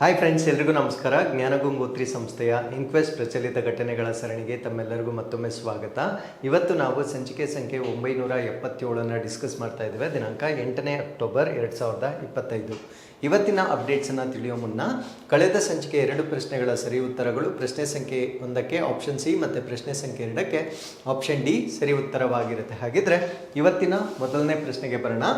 Hi friends ಎಲ್ರಿಗೂ ನಮಸ್ಕಾರ. ಜ್ಞಾನಗಂಗೋತ್ರಿ ಸಂಸ್ಥೆಯ ಇನ್ಕ್ವೆಸ್ಟ್ ಪ್ರಚಲಿತ ಘಟನೆಗಳ ಸರಣಿಗೆ ತಮ್ಮೆಲ್ಲರಿಗೂ ಮತ್ತೊಮ್ಮೆ ಸ್ವಾಗತ. ಇವತ್ತು ನಾವು ಸಂಚಿಕೆ ಸಂಖ್ಯೆ ಒಂಬೈನೂರ ಎಪ್ಪತ್ತೇಳನ್ನು ಡಿಸ್ಕಸ್ ಮಾಡ್ತಾ ಇದ್ದೇವೆ. ದಿನಾಂಕ ಎಂಟನೇ ಅಕ್ಟೋಬರ್ ಎರಡು ಸಾವಿರದ ಇಪ್ಪತ್ತೈದು. ಇವತ್ತಿನ ಅಪ್ಡೇಟ್ಸನ್ನು ತಿಳಿಯೋ ಮುನ್ನ ಕಳೆದ ಸಂಚಿಕೆ ಎರಡು ಪ್ರಶ್ನೆಗಳ ಸರಿ ಉತ್ತರಗಳು ಪ್ರಶ್ನೆ ಸಂಖ್ಯೆ ಒಂದಕ್ಕೆ ಆಪ್ಷನ್ ಸಿ ಮತ್ತು ಪ್ರಶ್ನೆ ಸಂಖ್ಯೆ ಎರಡಕ್ಕೆ ಆಪ್ಷನ್ ಡಿ ಸರಿ ಉತ್ತರವಾಗಿರುತ್ತೆ. ಹಾಗಿದ್ರೆ ಇವತ್ತಿನ ಮೊದಲನೇ ಪ್ರಶ್ನೆಗೆ ಬರೋಣ.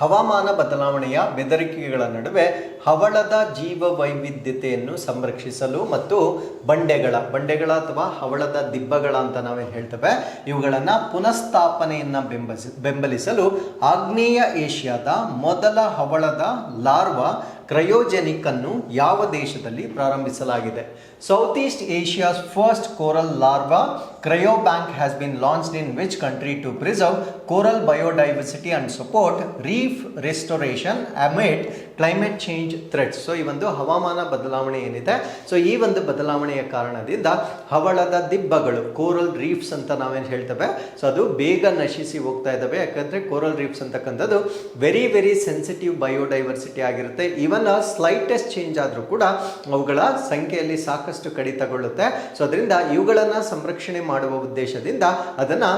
ಹವಾಮಾನ ಬದಲಾವಣೆಯ ಬೆದರಿಕೆಗಳ ನಡುವೆ ಹವಳದ ಜೀವ ವೈವಿಧ್ಯತೆಯನ್ನು ಸಂರಕ್ಷಿಸಲು ಮತ್ತು ಬಂಡೆಗಳ ಬಂಡೆಗಳ ಅಥವಾ ಹವಳದ ದಿಬ್ಬಗಳ ಅಂತ ನಾವೇನು ಹೇಳ್ತೇವೆ. ಇವುಗಳನ್ನು ಪುನಃಸ್ಥಾಪನೆಯನ್ನು ಬೆಂಬಲಿಸಿ, ಬೆಂಬಲಿಸಲು ಆಗ್ನೇಯ ಏಷ್ಯಾದ ಮೊದಲ ಹವಳದ ಲಾರ್ವಾ ಕ್ರಯೋಜೆನಿಕ್ ಅನ್ನು ಯಾವ ದೇಶದಲ್ಲಿ ಪ್ರಾರಂಭಿಸಲಾಗಿದೆ? South east Asia's first coral larva, cryo bank has been launched in which country to preserve coral biodiversity and support reef restoration amid climate change threats so ಈ ಒಂದು ಹವಾಮಾನ ಬದಲಾವಣೆ ಏನಿದೆ? ಸೊ ಈ ಒಂದು ಬದಲಾವಣೆಯ ಕಾರಣದಿಂದ ಹವಳದ ದಿಬ್ಬಗಳು ಕೋರಲ್ ರೀಫ್ಸ್ ಅಂತ ನಾವೇನು ಹೇಳ್ತೇವೆ? ಸೊ ಅದು ಬೇಗ ನಶಿಸಿ ಹೋಗ್ತಾ ಇದ್ದಾವೆ ಯಾಕಂದರೆ ಕೋರಲ್ ರೀಫ್ಸ್ ಅಂತಕ್ಕಂಥದ್ದು ವೆರಿ ವೆರಿ ಸೆನ್ಸಿಟಿವ್ ಬಯೋಡೈವರ್ಸಿಟಿ ಆಗಿರುತ್ತೆ. ಈವನ್ ಸ್ಲೈಟೆಸ್ಟ್ ಚೇಂಜ್ ಆದರೂ ಕೂಡ ಅವುಗಳ ಸಂಖ್ಯೆಯಲ್ಲಿ ಸಾಕಷ್ಟು ಕಡಿತಗೊಳ್ಳುತ್ತೆ. ಸೊ ಅದರಿಂದ ಇವುಗಳನ್ನು ಸಂರಕ್ಷಣೆ ಮಾಡುವ ಉದ್ದೇಶದಿಂದ ಅದನ್ನು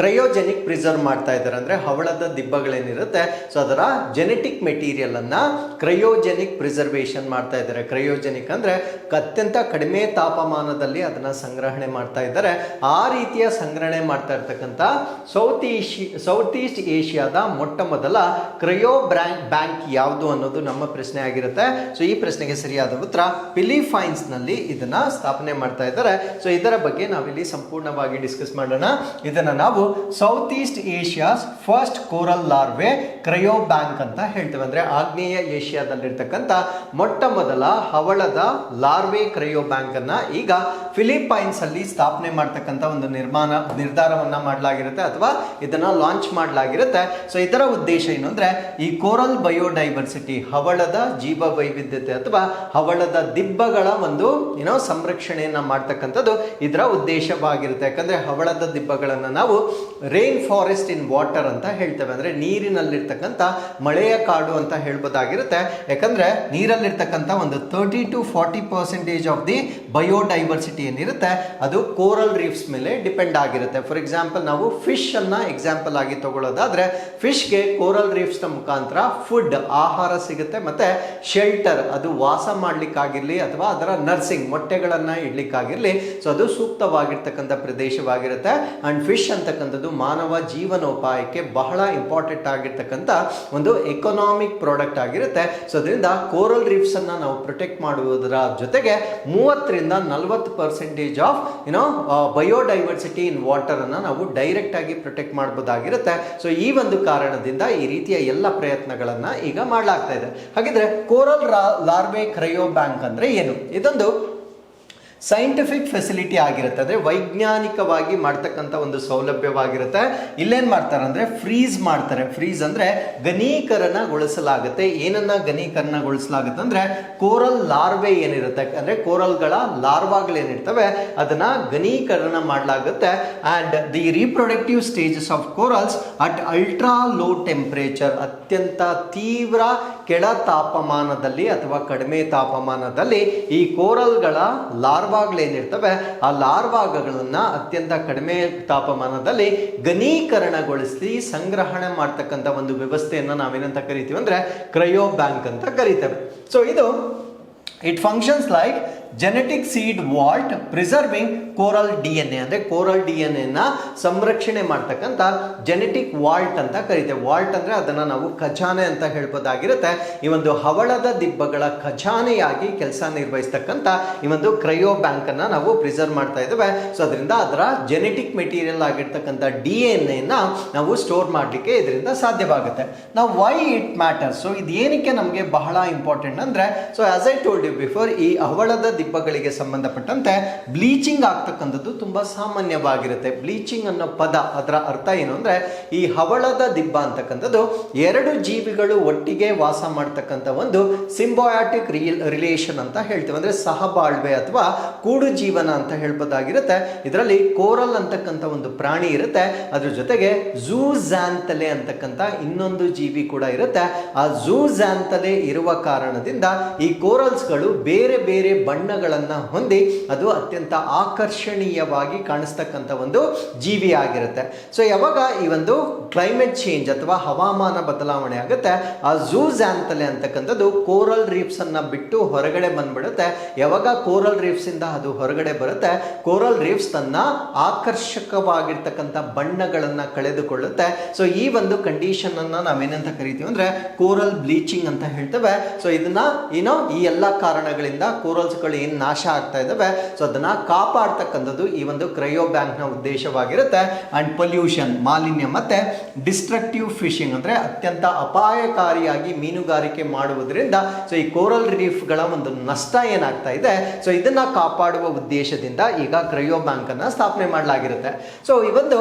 ಕ್ರಯೋಜೆನಿಕ್ ಪ್ರಿಸರ್ವ್ ಮಾಡ್ತಾ ಇದ್ದಾರೆ ಅಂದರೆ ಹವಳದ ದಿಬ್ಬಗಳೇನಿರುತ್ತೆ. ಸೊ ಅದರ ಜೆನೆಟಿಕ್ ಮೆಟೀರಿಯಲನ್ನು ಕ್ರಯೋಜೆನಿಕ್ ಪ್ರಿಸರ್ವೇಷನ್ ಮಾಡ್ತಾ ಇದ್ದಾರೆ. ಕ್ರಯೋಜೆನಿಕ್ ಅಂದರೆ ಅತ್ಯಂತ ಕಡಿಮೆ ತಾಪಮಾನದಲ್ಲಿ ಅದನ್ನು ಸಂಗ್ರಹಣೆ ಮಾಡ್ತಾ ಇದ್ದಾರೆ. ಆ ರೀತಿಯ ಸಂಗ್ರಹಣೆ ಮಾಡ್ತಾ ಇರ್ತಕ್ಕಂಥ ಸೌತ್ ಏಷಿ ಸೌತ್ ಈಸ್ಟ್ ಏಷ್ಯಾದ ಮೊಟ್ಟ ಮೊದಲ ಕ್ರಯೋ ಬ್ರ್ಯಾಂಕ್ ಬ್ಯಾಂಕ್ ಯಾವುದು ಅನ್ನೋದು ನಮ್ಮ ಪ್ರಶ್ನೆ ಆಗಿರುತ್ತೆ. ಸೊ ಈ ಪ್ರಶ್ನೆಗೆ ಸರಿಯಾದ ಉತ್ತರ ಫಿಲಿಫೈನ್ಸ್ನಲ್ಲಿ ಇದನ್ನ ಸ್ಥಾಪನೆ ಮಾಡ್ತಾ ಇದ್ದಾರೆ. ಸೊ ಇದರ ಬಗ್ಗೆ ನಾವಿಲ್ಲಿ ಸಂಪೂರ್ಣವಾಗಿ ಡಿಸ್ಕಸ್ ಮಾಡೋಣ. ಇದನ್ನು ನಾವು south east Asia's first coral larvae cryo bank ಅಂತ ಹೇಳ್ತೇವೆ. ಅಂದರೆ ಆಗ್ನೇಯ ಏಷ್ಯಾದಲ್ಲಿರ್ತಕ್ಕಂಥ ಮೊಟ್ಟ ಮೊದಲ ಹವಳದ ಲಾರ್ವೆ ಕ್ರಯೋ ಬ್ಯಾಂಕ್ ಅನ್ನ ಈಗ ಫಿಲಿಪೈನ್ಸ್ ಅಲ್ಲಿ ಸ್ಥಾಪನೆ ಮಾಡ್ತಕ್ಕಂಥ ಒಂದು ನಿರ್ಮಾಣ, ನಿರ್ಧಾರವನ್ನ ಮಾಡಲಾಗಿರುತ್ತೆ ಅಥವಾ ಇದನ್ನು ಲಾಂಚ್ ಮಾಡಲಾಗಿರುತ್ತೆ. ಸೊ ಇದರ ಉದ್ದೇಶ ಏನು ಅಂದರೆ ಈ ಕೋರಲ್ ಬಯೋಡೈವರ್ಸಿಟಿ ಹವಳದ ಜೀವ ವೈವಿಧ್ಯತೆ ಅಥವಾ ಹವಳದ ದಿಬ್ಬಗಳ ಒಂದು ಏನೋ ಸಂರಕ್ಷಣೆಯನ್ನು ಮಾಡ್ತಕ್ಕಂಥದ್ದು ಇದರ ಉದ್ದೇಶವಾಗಿರುತ್ತೆ. ಯಾಕಂದರೆ ಹವಳದ ದಿಬ್ಬಗಳನ್ನು ನಾವು ರೈನ್ ಫಾರೆಸ್ಟ್ ಇನ್ ವಾಟರ್ ಅಂತ ಹೇಳ್ತೇವೆ. ಅಂದರೆ ನೀರಿನಲ್ಲಿರ್ತಕ್ಕಂಥ ಮಳೆಯ ಕಾಡು ಅಂತ ಹೇಳ್ಬೋದಾಗಿರುತ್ತೆ. ಯಾಕಂದರೆ ನೀರಲ್ಲಿರ್ತಕ್ಕಂಥ ಒಂದು thirty to forty percentage of the biodiversity ಏನಿರುತ್ತೆ, ಅದು ಕೋರಲ್ ರೀಫ್ಸ್ ಮೇಲೆ ಡಿಪೆಂಡ್ ಆಗಿರುತ್ತೆ. ಫಾರ್ ಎಕ್ಸಾಂಪಲ್ ನಾವು ಫಿಶ್ ಅನ್ನು ಎಕ್ಸಾಂಪಲ್ ಆಗಿ ತಗೊಳ್ಳೋದಾದ್ರೆ ಫಿಶ್ಗೆ ಕೋರಲ್ ರೀಫ್ಸ್ನ ಮುಖಾಂತರ ಫುಡ್ ಆಹಾರ ಸಿಗುತ್ತೆ, ಮತ್ತೆ ಶೆಲ್ಟರ್ ಅದು ವಾಸ ಮಾಡಲಿಕ್ಕಾಗಿರಲಿ ಅಥವಾ ಅದರ ನರ್ಸಿಂಗ್ ಮೊಟ್ಟೆಗಳನ್ನು ಇಡ್ಲಿಕ್ಕಾಗಿರಲಿ. ಸೊ ಅದು ಸೂಕ್ತವಾಗಿರ್ತಕ್ಕಂಥ ಪ್ರದೇಶವಾಗಿರುತ್ತೆ. ಅಂಡ್ ಫಿಶ್ ಅಂತಕ್ಕಂಥದ್ದು ಮಾನವ ಜೀವನೋಪಾಯಕ್ಕೆ ಬಹಳ ಇಂಪಾರ್ಟೆಂಟ್ ಆಗಿರ್ತಕ್ಕಂಥ ಒಂದು ಎಕನಾಮಿಕ್ ಪ್ರಾಡಕ್ಟ್ ಆಗಿರುತ್ತೆ. ಸೊ ಅದರಿಂದ ಕೋರಲ್ ರೀಫ್ಸ್ ಅನ್ನ ನಾವು ಪ್ರೊಟೆಕ್ಟ್ ಮಾಡುವುದರ ಜೊತೆಗೆ ಮೂವತ್ತರಿಂದ ನಲವತ್ತು percentage of you know biodiversity in water ಅನ್ನ ನಾವು ಡೈರೆಕ್ಟ್ ಆಗಿ ಪ್ರೊಟೆಕ್ಟ್ ಮಾಡಬಹುದಾಗಿರುತ್ತೆ ಸೊ ಈ ಒಂದು ಕಾರಣದಿಂದ ಈ ರೀತಿಯ ಎಲ್ಲ ಪ್ರಯತ್ನಗಳನ್ನ ಈಗ ಮಾಡಲಾಗ್ತಾ ಇದೆ. ಹಾಗಿದ್ರೆ ಕೋರಲ್ ಲಾರ್ವೆ ಕ್ರಯೋ ಬ್ಯಾಂಕ್ ಅಂದ್ರೆ ಏನು? ಇದೊಂದು ಸೈಂಟಿಫಿಕ್ ಫೆಸಿಲಿಟಿ ಆಗಿರುತ್ತೆ ಅಂದರೆ ವೈಜ್ಞಾನಿಕವಾಗಿ ಮಾಡ್ತಕ್ಕಂಥ ಒಂದು ಸೌಲಭ್ಯವಾಗಿರುತ್ತೆ. ಇಲ್ಲೇನು ಮಾಡ್ತಾರೆ ಅಂದರೆ ಫ್ರೀಜ್ ಮಾಡ್ತಾರೆ. ಫ್ರೀಸ್ ಅಂದರೆ ಘನೀಕರಣಗೊಳಿಸಲಾಗುತ್ತೆ. ಏನನ್ನ ಘನೀಕರಣಗೊಳಿಸಲಾಗುತ್ತೆ ಅಂದರೆ ಕೋರಲ್ ಲಾರ್ವೆ ಏನಿರುತ್ತೆ? ಅಂದರೆ ಕೋರಲ್ಗಳ ಲಾರ್ವಾಗಳೇನಿರ್ತವೆ ಅದನ್ನು ಘನೀಕರಣ ಮಾಡಲಾಗುತ್ತೆ. And the reproductive stages of corals at ultra low temperature ಅತ್ಯಂತ ತೀವ್ರ ಕೆಳ ತಾಪಮಾನದಲ್ಲಿ ಅಥವಾ ಕಡಿಮೆ ತಾಪಮಾನದಲ್ಲಿ ಈ ಕೋರಲ್ಗಳ ಲಾರ್ವಾಗಳೇನಿರ್ತವೆ ಆ ಲಾರ್ವಾಗಗಳನ್ನು ಅತ್ಯಂತ ಕಡಿಮೆ ತಾಪಮಾನದಲ್ಲಿ ಘನೀಕರಣಗೊಳಿಸಿ ಸಂಗ್ರಹಣೆ ಮಾಡ್ತಕ್ಕಂಥ ಒಂದು ವ್ಯವಸ್ಥೆಯನ್ನು ನಾವೇನಂತ ಕರಿತೀವಿ ಅಂದರೆ ಕ್ರಯೋ ಬ್ಯಾಂಕ್ ಅಂತ ಕರಿತೇವೆ. ಸೊ ಇದು it functions like genetic seed vault preserving coral D N A ಅಂದರೆ ಕೋರಲ್ ಡಿ ಎನ್ ಎನ ಸಂರಕ್ಷಣೆ ಮಾಡ್ತಕ್ಕಂಥ ಜೆನೆಟಿಕ್ ವಾಲ್ಟ್ ಅಂತ ಕರಿತೇವೆ. ವಾಲ್ಟ್ ಅಂದರೆ ಅದನ್ನು ನಾವು ಖಜಾನೆ ಅಂತ ಹೇಳ್ಬೋದಾಗಿರುತ್ತೆ. ಈ ಒಂದು ಹವಳದ ದಿಬ್ಬಗಳ ಖಜಾನೆಯಾಗಿ ಕೆಲಸ ನಿರ್ವಹಿಸ್ತಕ್ಕಂಥ ಈ ಒಂದು ಕ್ರಯೋ ಬ್ಯಾಂಕನ್ನು ನಾವು ಪ್ರಿಸರ್ವ್ ಮಾಡ್ತಾ ಇದ್ದೇವೆ. ಸೊ ಅದರಿಂದ ಅದರ ಜೆನೆಟಿಕ್ ಮೆಟೀರಿಯಲ್ ಆಗಿರ್ತಕ್ಕಂಥ ಡಿ ಎನ್ ಎನ ನಾವು ಸ್ಟೋರ್ ಮಾಡಲಿಕ್ಕೆ ಇದರಿಂದ ಸಾಧ್ಯವಾಗುತ್ತೆ. ನಾವು ವೈ ಇಟ್ ಮ್ಯಾಟರ್ಸ್ ಸೊ ಇದು ಏನಕ್ಕೆ ನಮಗೆ ಬಹಳ ಇಂಪಾರ್ಟೆಂಟ್ ಅಂದರೆ so as I told told you before ಈ ಹವಳದ ದಿಬ್ಬಗಳಿಗೆ ಸಂಬಂಧಪಟ್ಟಂತೆ ಬ್ಲೀಚಿಂಗ್ ಆಗ್ತಕ್ಕಂಥದ್ದು ತುಂಬ ಸಾಮಾನ್ಯವಾಗಿರುತ್ತೆ. ಬ್ಲೀಚಿಂಗ್ ಅನ್ನೋ ಪದ ಅದರ ಅರ್ಥ ಏನು ಅಂದರೆ ಈ ಹವಳದ ದಿಬ್ಬ ಅಂತಕ್ಕಂಥದ್ದು ಎರಡು ಜೀವಿಗಳು ಒಟ್ಟಿಗೆ ವಾಸ ಮಾಡ್ತಕ್ಕಂಥ ಒಂದು ಸಿಂಬಯಾಟಿಕ್ ರಿಲೇಷನ್ ಅಂತ ಹೇಳ್ತೀವಿ. ಅಂದರೆ ಸಹಬಾಳ್ವೆ ಅಥವಾ ಕೂಡು ಜೀವನ ಅಂತ ಹೇಳ್ಬೋದಾಗಿರುತ್ತೆ. ಇದರಲ್ಲಿ ಕೋರಲ್ ಅಂತಕ್ಕಂಥ ಒಂದು ಪ್ರಾಣಿ ಇರುತ್ತೆ. ಅದ್ರ ಜೊತೆಗೆ ಝೂ ಝ್ಯಾಂತಲೆ ಅಂತಕ್ಕಂಥ ಇನ್ನೊಂದು ಜೀವಿ ಕೂಡ ಇರುತ್ತೆ. ಆ ಝೂ ಝ್ಯಾಂತಲೆ ಇರುವ ಕಾರಣದಿಂದ ಈ ಕೋರಲ್ಸ್ಗಳು ಬೇರೆ ಬೇರೆ ಬಣ್ಣಗಳನ್ನ ಹೊಂದಿ ಅದು ಅತ್ಯಂತ ಆಕರ್ಷಣೀಯವಾಗಿ ಕಾಣಿಸ್ತಕ್ಕಂಥ ಒಂದು ಜೀವಿ ಆಗಿರುತ್ತೆ. ಸೊ ಯಾವಾಗ ಈ ಒಂದು ಕ್ಲೈಮೇಟ್ ಚೇಂಜ್ ಅಥವಾ ಹವಾಮಾನ ಬದಲಾವಣೆ ಆಗುತ್ತೆ, ಆ ಝೂಝ್ಯಾಂತಲೆ ಅಂತಕ್ಕಂಥದ್ದು ಕೋರಲ್ ರೀಫ್ಸ್ ಅನ್ನ ಬಿಟ್ಟು ಹೊರಗಡೆ ಬಂದ್ಬಿಡುತ್ತೆ. ಯಾವಾಗ ಕೋರಲ್ ರೀಫ್ಸ್ ಇಂದ ಅದು ಹೊರಗಡೆ ಬರುತ್ತೆ ಕೋರಲ್ ರೀಫ್ಸ್ ತನ್ನ ಆಕರ್ಷಕವಾಗಿರ್ತಕ್ಕಂಥ ಬಣ್ಣಗಳನ್ನ ಕಳೆದುಕೊಳ್ಳುತ್ತೆ. ಸೊ ಈ ಒಂದು ಕಂಡೀಷನ್ ಅನ್ನ ನಾವೇನಂತ ಕರಿತೀವಿ ಅಂದ್ರೆ ಕೋರಲ್ ಬ್ಲೀಚಿಂಗ್ ಅಂತ ಹೇಳ್ತೇವೆ. ಸೊ ಇದನ್ನ ಏನೋ ಈ ಎಲ್ಲ ಕಾರಣಗಳಿಂದ ಕೋರಲ್ಸ್ಗಳು ಏನು ನಾಶ ಆಗ್ತಾ ಇದ್ದಾವೆ ಸೊ ಅದನ್ನು ಕಾಪಾಡ್ತಕ್ಕಂಥದ್ದು ಈ ಒಂದು ಕ್ರಯೋ ಬ್ಯಾಂಕ್ನ ಉದ್ದೇಶವಾಗಿರುತ್ತೆ. ಆ್ಯಂಡ್ ಪೊಲ್ಯೂಷನ್ ಮಾಲಿನ್ಯ ಮತ್ತು ಡಿಸ್ಟ್ರಕ್ಟಿವ್ ಫಿಶಿಂಗ್ ಅಂದರೆ ಅತ್ಯಂತ ಅಪಾಯಕಾರಿಯಾಗಿ ಮೀನುಗಾರಿಕೆ ಮಾಡುವುದರಿಂದ ಸೊ ಈ ಕೋರಲ್ ರೀಫ್ಗಳ ಒಂದು ನಷ್ಟ ಏನಾಗ್ತಾ ಇದೆ? ಸೊ ಇದನ್ನು ಕಾಪಾಡುವ ಉದ್ದೇಶದಿಂದ ಈಗ ಕ್ರಯೋ ಬ್ಯಾಂಕನ್ನು ಸ್ಥಾಪನೆ ಮಾಡಲಾಗಿರುತ್ತೆ. ಸೊ ಈ ಒಂದು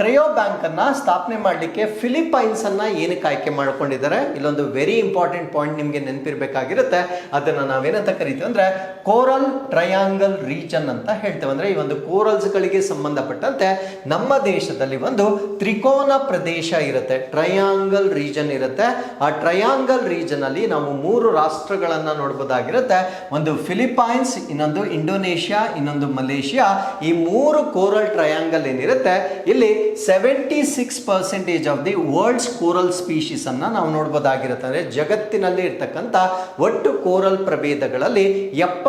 ಕ್ರಯೋ ಬ್ಯಾಂಕನ್ನು ಸ್ಥಾಪನೆ ಮಾಡಲಿಕ್ಕೆ ಫಿಲಿಪೈನ್ಸ್ ಅನ್ನ ಏನಕ್ಕೆ ಆಯ್ಕೆ ಮಾಡ್ಕೊಂಡಿದ್ದಾರೆ? ಇಲ್ಲೊಂದು ವೆರಿ ಇಂಪಾರ್ಟೆಂಟ್ ಪಾಯಿಂಟ್ ನಿಮಗೆ ನೆನಪಿರ್ಬೇಕಾಗಿರುತ್ತೆ. ಅದನ್ನ ನಾವೇನಂತ ಕರಿತೀವಿ ಅಂದ್ರೆ ಕೋರಲ್ ಟ್ರಯಾಂಗಲ್ ರೀಜನ್ ಅಂತ ಹೇಳ್ತೇವೆ. ಅಂದ್ರೆ ಈ ಒಂದು ಕೋರಲ್ಸ್ ಗಳಿಗೆ ಸಂಬಂಧಪಟ್ಟಂತೆ ನಮ್ಮ ದೇಶದಲ್ಲಿ ಒಂದು ತ್ರಿಕೋನ ಪ್ರದೇಶ ಇರುತ್ತೆ. ಟ್ರಯಾಂಗಲ್ ರೀಜನ್ ಇರುತ್ತೆ. ಆ ಟ್ರಯಾಂಗಲ್ ರೀಜನ್ ಅಲ್ಲಿ ನಾವು ಮೂರು ರಾಷ್ಟ್ರಗಳನ್ನು ನೋಡ್ಬೋದಾಗಿರುತ್ತೆ. ಒಂದು ಫಿಲಿಪೈನ್ಸ್ ಇನ್ನೊಂದು ಇಂಡೋನೇಷ್ಯಾ, ಇನ್ನೊಂದು ಮಲೇಷಿಯಾ. ಈ ಮೂರು ಕೋರಲ್ ಟ್ರಯಾಂಗಲ್ ಏನಿರುತ್ತೆ, ಇಲ್ಲಿ seventy six percentage of the world's coral species ಅನ್ನ ನಾವು ನೋಡ್ಬೋದಾಗಿರುತ್ತೆ. ಅಂದ್ರೆ ಜಗತ್ತಿನಲ್ಲಿ ಇರ್ತಕ್ಕಂಥ ಒಟ್ಟು ಕೋರಲ್ ಪ್ರಭೇದಗಳಲ್ಲಿ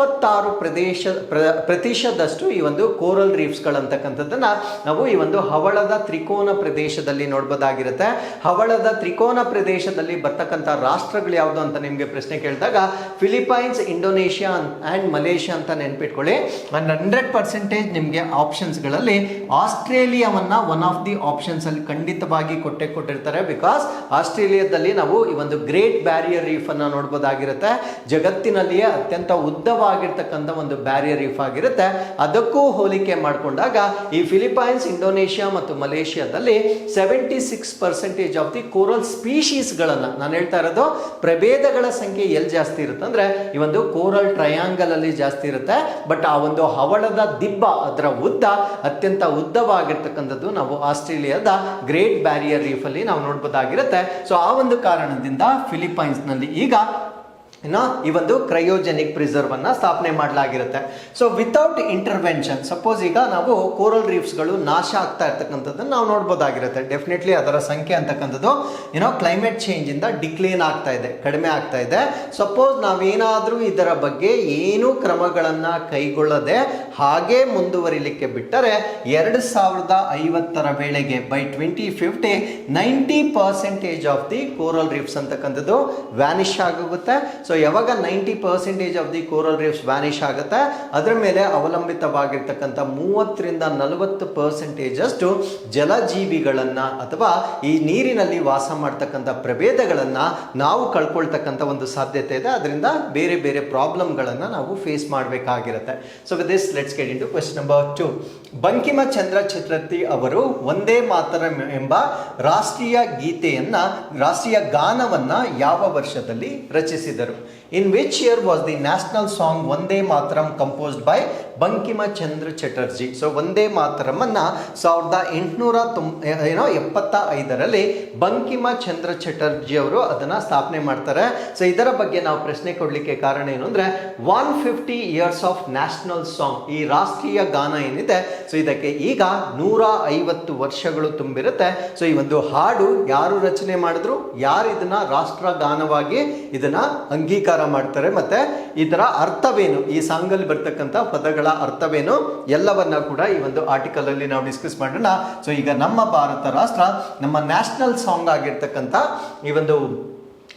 ಎಪ್ಪತ್ತಾರು ಪ್ರದೇಶ, ಪ್ರ- ಪ್ರತಿಶತದಷ್ಟು ಈ ಒಂದು ಕೋರಲ್ ರೀಫ್ಸ್ಗಳಂತಕ್ಕಂಥದ್ದನ್ನು ನಾವು ಈ ಒಂದು ಹವಳದ ತ್ರಿಕೋನ ಪ್ರದೇಶದಲ್ಲಿ ನೋಡ್ಬೋದಾಗಿರುತ್ತೆ. ಹವಳದ ತ್ರಿಕೋನ ಪ್ರದೇಶದಲ್ಲಿ ಬರ್ತಕ್ಕಂಥ ರಾಷ್ಟ್ರಗಳು ಯಾವುದು ಅಂತ ನಿಮಗೆ ಪ್ರಶ್ನೆ ಕೇಳಿದಾಗ ಫಿಲಿಪೈನ್ಸ್, ಇಂಡೋನೇಷ್ಯಾ ಆ್ಯಂಡ್ ಮಲೇಷ್ಯಾ ಅಂತ ನೆನ್ಪಿಟ್ಕೊಳ್ಳಿ. ಅಂಡ್ ಹಂಡ್ರೆಡ್ ಪರ್ಸೆಂಟೇಜ್ ನಿಮಗೆ ಆಪ್ಷನ್ಸ್ಗಳಲ್ಲಿ ಆಸ್ಟ್ರೇಲಿಯಾವನ್ನು ಒನ್ ಆಫ್ ದಿ ಆಪ್ಷನ್ಸ್ ಅಲ್ಲಿ ಖಂಡಿತವಾಗಿ ಕೊಟ್ಟೆ ಕೊಟ್ಟಿರ್ತಾರೆ. ಬಿಕಾಸ್ ಆಸ್ಟ್ರೇಲಿಯಾದಲ್ಲಿ ನಾವು ಈ ಒಂದು ಗ್ರೇಟ್ ಬ್ಯಾರಿಯರ್ ರೀಫನ್ನು ನೋಡ್ಬೋದಾಗಿರುತ್ತೆ. ಜಗತ್ತಿನಲ್ಲಿಯೇ ಅತ್ಯಂತ ಉದ್ದವಾಗಿರ್ತಕ್ಕಂಥ ಒಂದು ಬ್ಯಾರಿಯರ್ ರೀಫ್ ಆಗಿರುತ್ತೆ. ಅದಕ್ಕೂ ಹೋಲಿಕೆ ಮಾಡಿಕೊಂಡಾಗ ಈ ಫಿಲಿಪೈನ್ಸ್ ಇಂಡೋನೇಷ್ಯಾ ಮತ್ತು ಮಲೇಷ್ಯಾದಲ್ಲಿ seventy six percentage of the coral ಸ್ಪೀಶೀಸ್ಗಳನ್ನು ನಾನು ಹೇಳ್ತಾ ಇರೋದು, ಪ್ರಭೇದಗಳ ಸಂಖ್ಯೆ ಎಲ್ಲಿ ಜಾಸ್ತಿ ಇರುತ್ತೆ ಅಂದರೆ ಈ ಒಂದು ಕೋರಲ್ ಟ್ರಯಾಂಗಲ್ ಅಲ್ಲಿ ಜಾಸ್ತಿ ಇರುತ್ತೆ. ಬಟ್ ಆ ಒಂದು ಹವಳದ ದಿಬ್ಬ ಅದರ ಉದ್ದ ಅತ್ಯಂತ ಉದ್ದವಾಗಿರ್ತಕ್ಕಂಥದ್ದು ನಾವು ಆಸ್ಟ್ರೇಲಿಯಾದ ಗ್ರೇಟ್ ಬ್ಯಾರಿಯರ್ ರೀಫಲ್ಲಿ ನಾವು ನೋಡ್ಬೋದಾಗಿರುತ್ತೆ. ಸೊ ಆ ಒಂದು ಕಾರಣದಿಂದ ಫಿಲಿಪೈನ್ಸ್ನಲ್ಲಿ ಈಗ ಇನ್ನು ಈ ಒಂದು ಕ್ರಯೋಜೆನಿಕ್ ಪ್ರಿಸರ್ವ್ ಅನ್ನ ಸ್ಥಾಪನೆ ಮಾಡಲಾಗಿರುತ್ತೆ. ಸೊ ವಿತೌಟ್ ಇಂಟರ್ವೆನ್ಷನ್ ಸಪೋಸ್ ಈಗ ನಾವು ಕೋರಲ್ ರೀಫ್ಸ್ಗಳು ನಾಶ ಆಗ್ತಾ ಇರ್ತಕ್ಕಂಥದ್ದನ್ನು ನಾವು ನೋಡ್ಬೋದಾಗಿರುತ್ತೆ. ಡೆಫಿನೆಟ್ಲಿ ಅದರ ಸಂಖ್ಯೆ ಅಂತಕ್ಕಂಥದ್ದು ಏನೋ ಕ್ಲೈಮೇಟ್ ಚೇಂಜ್ ಇಂದ ಡಿಕ್ಲೇನ್ ಆಗ್ತಾ ಇದೆ, ಕಡಿಮೆ ಆಗ್ತಾ ಇದೆ. ಸಪೋಸ್ ನಾವೇನಾದರೂ ಇದರ ಬಗ್ಗೆ ಏನು ಕ್ರಮಗಳನ್ನು ಕೈಗೊಳ್ಳದೆ ಹಾಗೆ ಮುಂದುವರಿಲಿಕ್ಕೆ ಬಿಟ್ಟರೆ, ಎರಡು ಸಾವಿರದ ಐವತ್ತರ ವೇಳೆಗೆ by twenty fifty ninety percentage of the coral reefs ಅಂತಕ್ಕಂಥದ್ದು ವ್ಯಾನಿಶ್ ಆಗೋಗುತ್ತೆ. ಸೊ ಯಾವಾಗ ninety percentage of the coral reefs vanish ಆಗುತ್ತೆ, ಅದರ ಮೇಲೆ ಅವಲಂಬಿತವಾಗಿರ್ತಕ್ಕಂಥ ಮೂವತ್ತರಿಂದ ನಲವತ್ತು ಪರ್ಸೆಂಟೇಜಷ್ಟು ಜಲಜೀವಿಗಳನ್ನು ಅಥವಾ ಈ ನೀರಿನಲ್ಲಿ ವಾಸ ಮಾಡ್ತಕ್ಕಂಥ ಪ್ರಭೇದಗಳನ್ನು ನಾವು ಕಳ್ಕೊಳ್ತಕ್ಕಂಥ ಒಂದು ಸಾಧ್ಯತೆ ಇದೆ. ಅದರಿಂದ ಬೇರೆ ಬೇರೆ ಪ್ರಾಬ್ಲಮ್ಗಳನ್ನು ನಾವು face ಮಾಡಬೇಕಾಗಿರುತ್ತೆ. So this let's get into question number two Bankim Chandra Chatterjee ಅವರು ಒಂದೇ ಮಾತರ ಎಂಬ ರಾಷ್ಟ್ರೀಯ ಗೀತೆಯನ್ನು, ರಾಷ್ಟ್ರೀಯ ಗಾನವನ್ನ ಯಾವ ವರ್ಷದಲ್ಲಿ ರಚಿಸಿದರು? In which year was the national song Vande Matram composed by Bankim Chandra Chatterjee. So Vande ಮಾತರಮನ್ನು ಸಾವಿರದ ಎಂಟುನೂರ ತೊಂ ಏನೋ ಎಪ್ಪತ್ತ ಐದರಲ್ಲಿ ಬಂಕಿಮ ಚಂದ್ರ ಚಟರ್ಜಿ ಅವರು ಅದನ್ನು ಸ್ಥಾಪನೆ ಮಾಡ್ತಾರೆ. ಸೊ ಇದರ ಬಗ್ಗೆ ನಾವು ಪ್ರಶ್ನೆ ಕೊಡಲಿಕ್ಕೆ ಕಾರಣ ಏನು ಅಂದರೆ one fifty years of national song ಈ ರಾಷ್ಟ್ರೀಯ ಗಾನ ಏನಿದೆ ಸೊ ಇದಕ್ಕೆ ಈಗ ನೂರ ಐವತ್ತು ವರ್ಷಗಳು ತುಂಬಿರುತ್ತೆ. ಸೊ ಈ ಒಂದು ಹಾಡು ಯಾರು ರಚನೆ ಮಾಡಿದ್ರು, ಯಾರು ಇದನ್ನ ರಾಷ್ಟ್ರ ಗಾನವಾಗಿ ಇದನ್ನ ಅಂಗೀಕಾರ ಮಾಡ್ತಾರೆ. ಮತ್ತೆ ಇದರ ಅರ್ಥವೇನು? ಈ ಸಾಂಗಲ್ಲಿ ಬರ್ತಕ್ಕಂಥ ಪದಗಳ ಅರ್ಥವೇನು ಎಲ್ಲವನ್ನ ಕೂಡ ಈ ಒಂದು ಆರ್ಟಿಕಲ್ ಅಲ್ಲಿ ನಾವು ಡಿಸ್ಕಸ್ ಮಾಡೋಣ. ಸೊ ಈಗ ನಮ್ಮ ಭಾರತ ರಾಷ್ಟ್ರ ನಮ್ಮ ನ್ಯಾಷನಲ್ ಸಾಂಗ್ ಆಗಿರ್ತಕ್ಕಂಥ ಈ ಒಂದು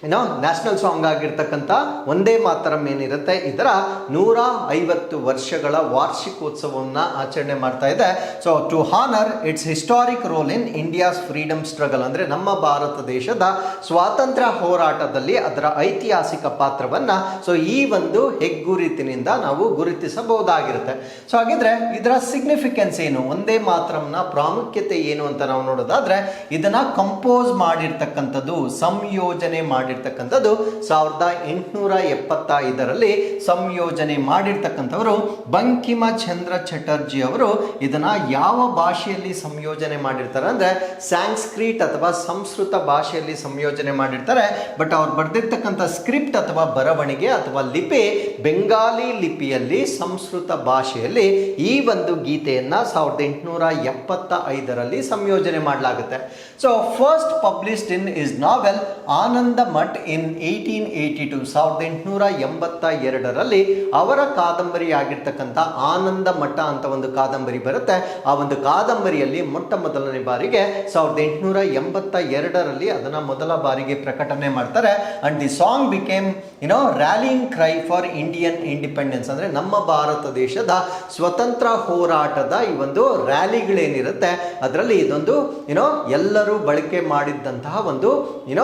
ಏನೋ ನ್ಯಾಷನಲ್ ಸಾಂಗ್ ಆಗಿರ್ತಕ್ಕಂಥ ಒಂದೇ ಮಾತರಂ ಏನಿರುತ್ತೆ, ಇದರ ನೂರ ಐವತ್ತು ವರ್ಷಗಳ ವಾರ್ಷಿಕೋತ್ಸವವನ್ನು ಆಚರಣೆ ಮಾಡ್ತಾ ಇದೆ. So to honour its historic role in India's freedom struggle ಅಂದರೆ ನಮ್ಮ ಭಾರತ ದೇಶದ ಸ್ವಾತಂತ್ರ್ಯ ಹೋರಾಟದಲ್ಲಿ ಅದರ ಐತಿಹಾಸಿಕ ಪಾತ್ರವನ್ನು ಸೊ ಈ ಒಂದು ಹೆಗ್ಗುರುತಿನಿಂದ ನಾವು ಗುರುತಿಸಬಹುದಾಗಿರುತ್ತೆ. ಸೊ ಹಾಗಿದ್ರೆ ಇದರ ಸಿಗ್ನಿಫಿಕೆನ್ಸ್ ಏನು? ಒಂದೇ ಮಾತರಂನ ಪ್ರಾಮುಖ್ಯತೆ ಏನು ಅಂತ ನಾವು ನೋಡೋದಾದ್ರೆ, ಇದನ್ನ ಕಂಪೋಸ್ ಮಾಡಿರ್ತಕ್ಕಂಥದ್ದು, ಸಂಯೋಜನೆ ಮಾಡಿರ್ತಕ್ಕಂಥದ್ದು ಸಾವಿರದ ಎಂಟುನೂರ ಎಪ್ಪತ್ತೈದರಲ್ಲಿ ಸಂಯೋಜನೆ ಮಾಡಿರ್ತಕ್ಕಂಥವರು ಬಂಕಿಮ ಚಂದ್ರ ಚಟರ್ಜಿ ಅವರು ಇದನ್ನ ಯಾವ ಭಾಷೆಯಲ್ಲಿ ಸಂಯೋಜನೆ ಮಾಡಿರ್ತಾರೆ ಅಂದ್ರೆ ಸ್ಯಾನ್ಸ್ಕ್ರಿಟ್ ಅಥವಾ ಸಂಸ್ಕೃತ ಭಾಷೆಯಲ್ಲಿ ಸಂಯೋಜನೆ ಮಾಡಿರ್ತಾರೆ. ಬಟ್ ಅವ್ರು ಬರೆದಿರ್ತಕ್ಕಂಥ ಸ್ಕ್ರಿಪ್ಟ್ ಅಥವಾ ಬರವಣಿಗೆ ಅಥವಾ ಲಿಪಿ ಬೆಂಗಾಲಿ ಲಿಪಿಯಲ್ಲಿ ಸಂಸ್ಕೃತ ಭಾಷೆಯಲ್ಲಿ ಈ ಒಂದು ಗೀತೆಯನ್ನ ಸಾವಿರದ ಎಂಟುನೂರ ಎಪ್ಪತ್ತ ಐದರಲ್ಲಿ ಸಂಯೋಜನೆ ಮಾಡಲಾಗುತ್ತೆ. So first published in is novel Anandamath in eighteen eighty two ಸಾವಿರದ ಎಂಟುನೂರ ಎಂಬತ್ತ ಎರಡರಲ್ಲಿ ಅವರ ಕಾದಂಬರಿ ಆಗಿರ್ತಕ್ಕಂಥ ಆನಂದ ಮಠ ಅಂತ ಒಂದು ಕಾದಂಬರಿ ಬರುತ್ತೆ. ಆ ಒಂದು ಕಾದಂಬರಿಯಲ್ಲಿ ಮೊಟ್ಟ ಮೊದಲನೇ ಬಾರಿಗೆ ಸಾವಿರದ ಎಂಟುನೂರ ಎಂಬತ್ತ ಎರಡರಲ್ಲಿ ಅದನ್ನು ಮೊದಲ ಬಾರಿಗೆ ಪ್ರಕಟಣೆ ಮಾಡ್ತಾರೆ. And the song became you know rallying cry for Indian independence ಅಂದರೆ ನಮ್ಮ ಭಾರತ ದೇಶದ ಸ್ವತಂತ್ರ ಹೋರಾಟದ ಈ ಒಂದು ರ್ಯಾಲಿಗಳೇನಿರುತ್ತೆ ಅದರಲ್ಲಿ ಇದೊಂದು ಏನೋ ಎಲ್ಲರೂ ಬಳಕೆ ಮಾಡಿದ್ದಂತಹ ಒಂದು ಏನೋ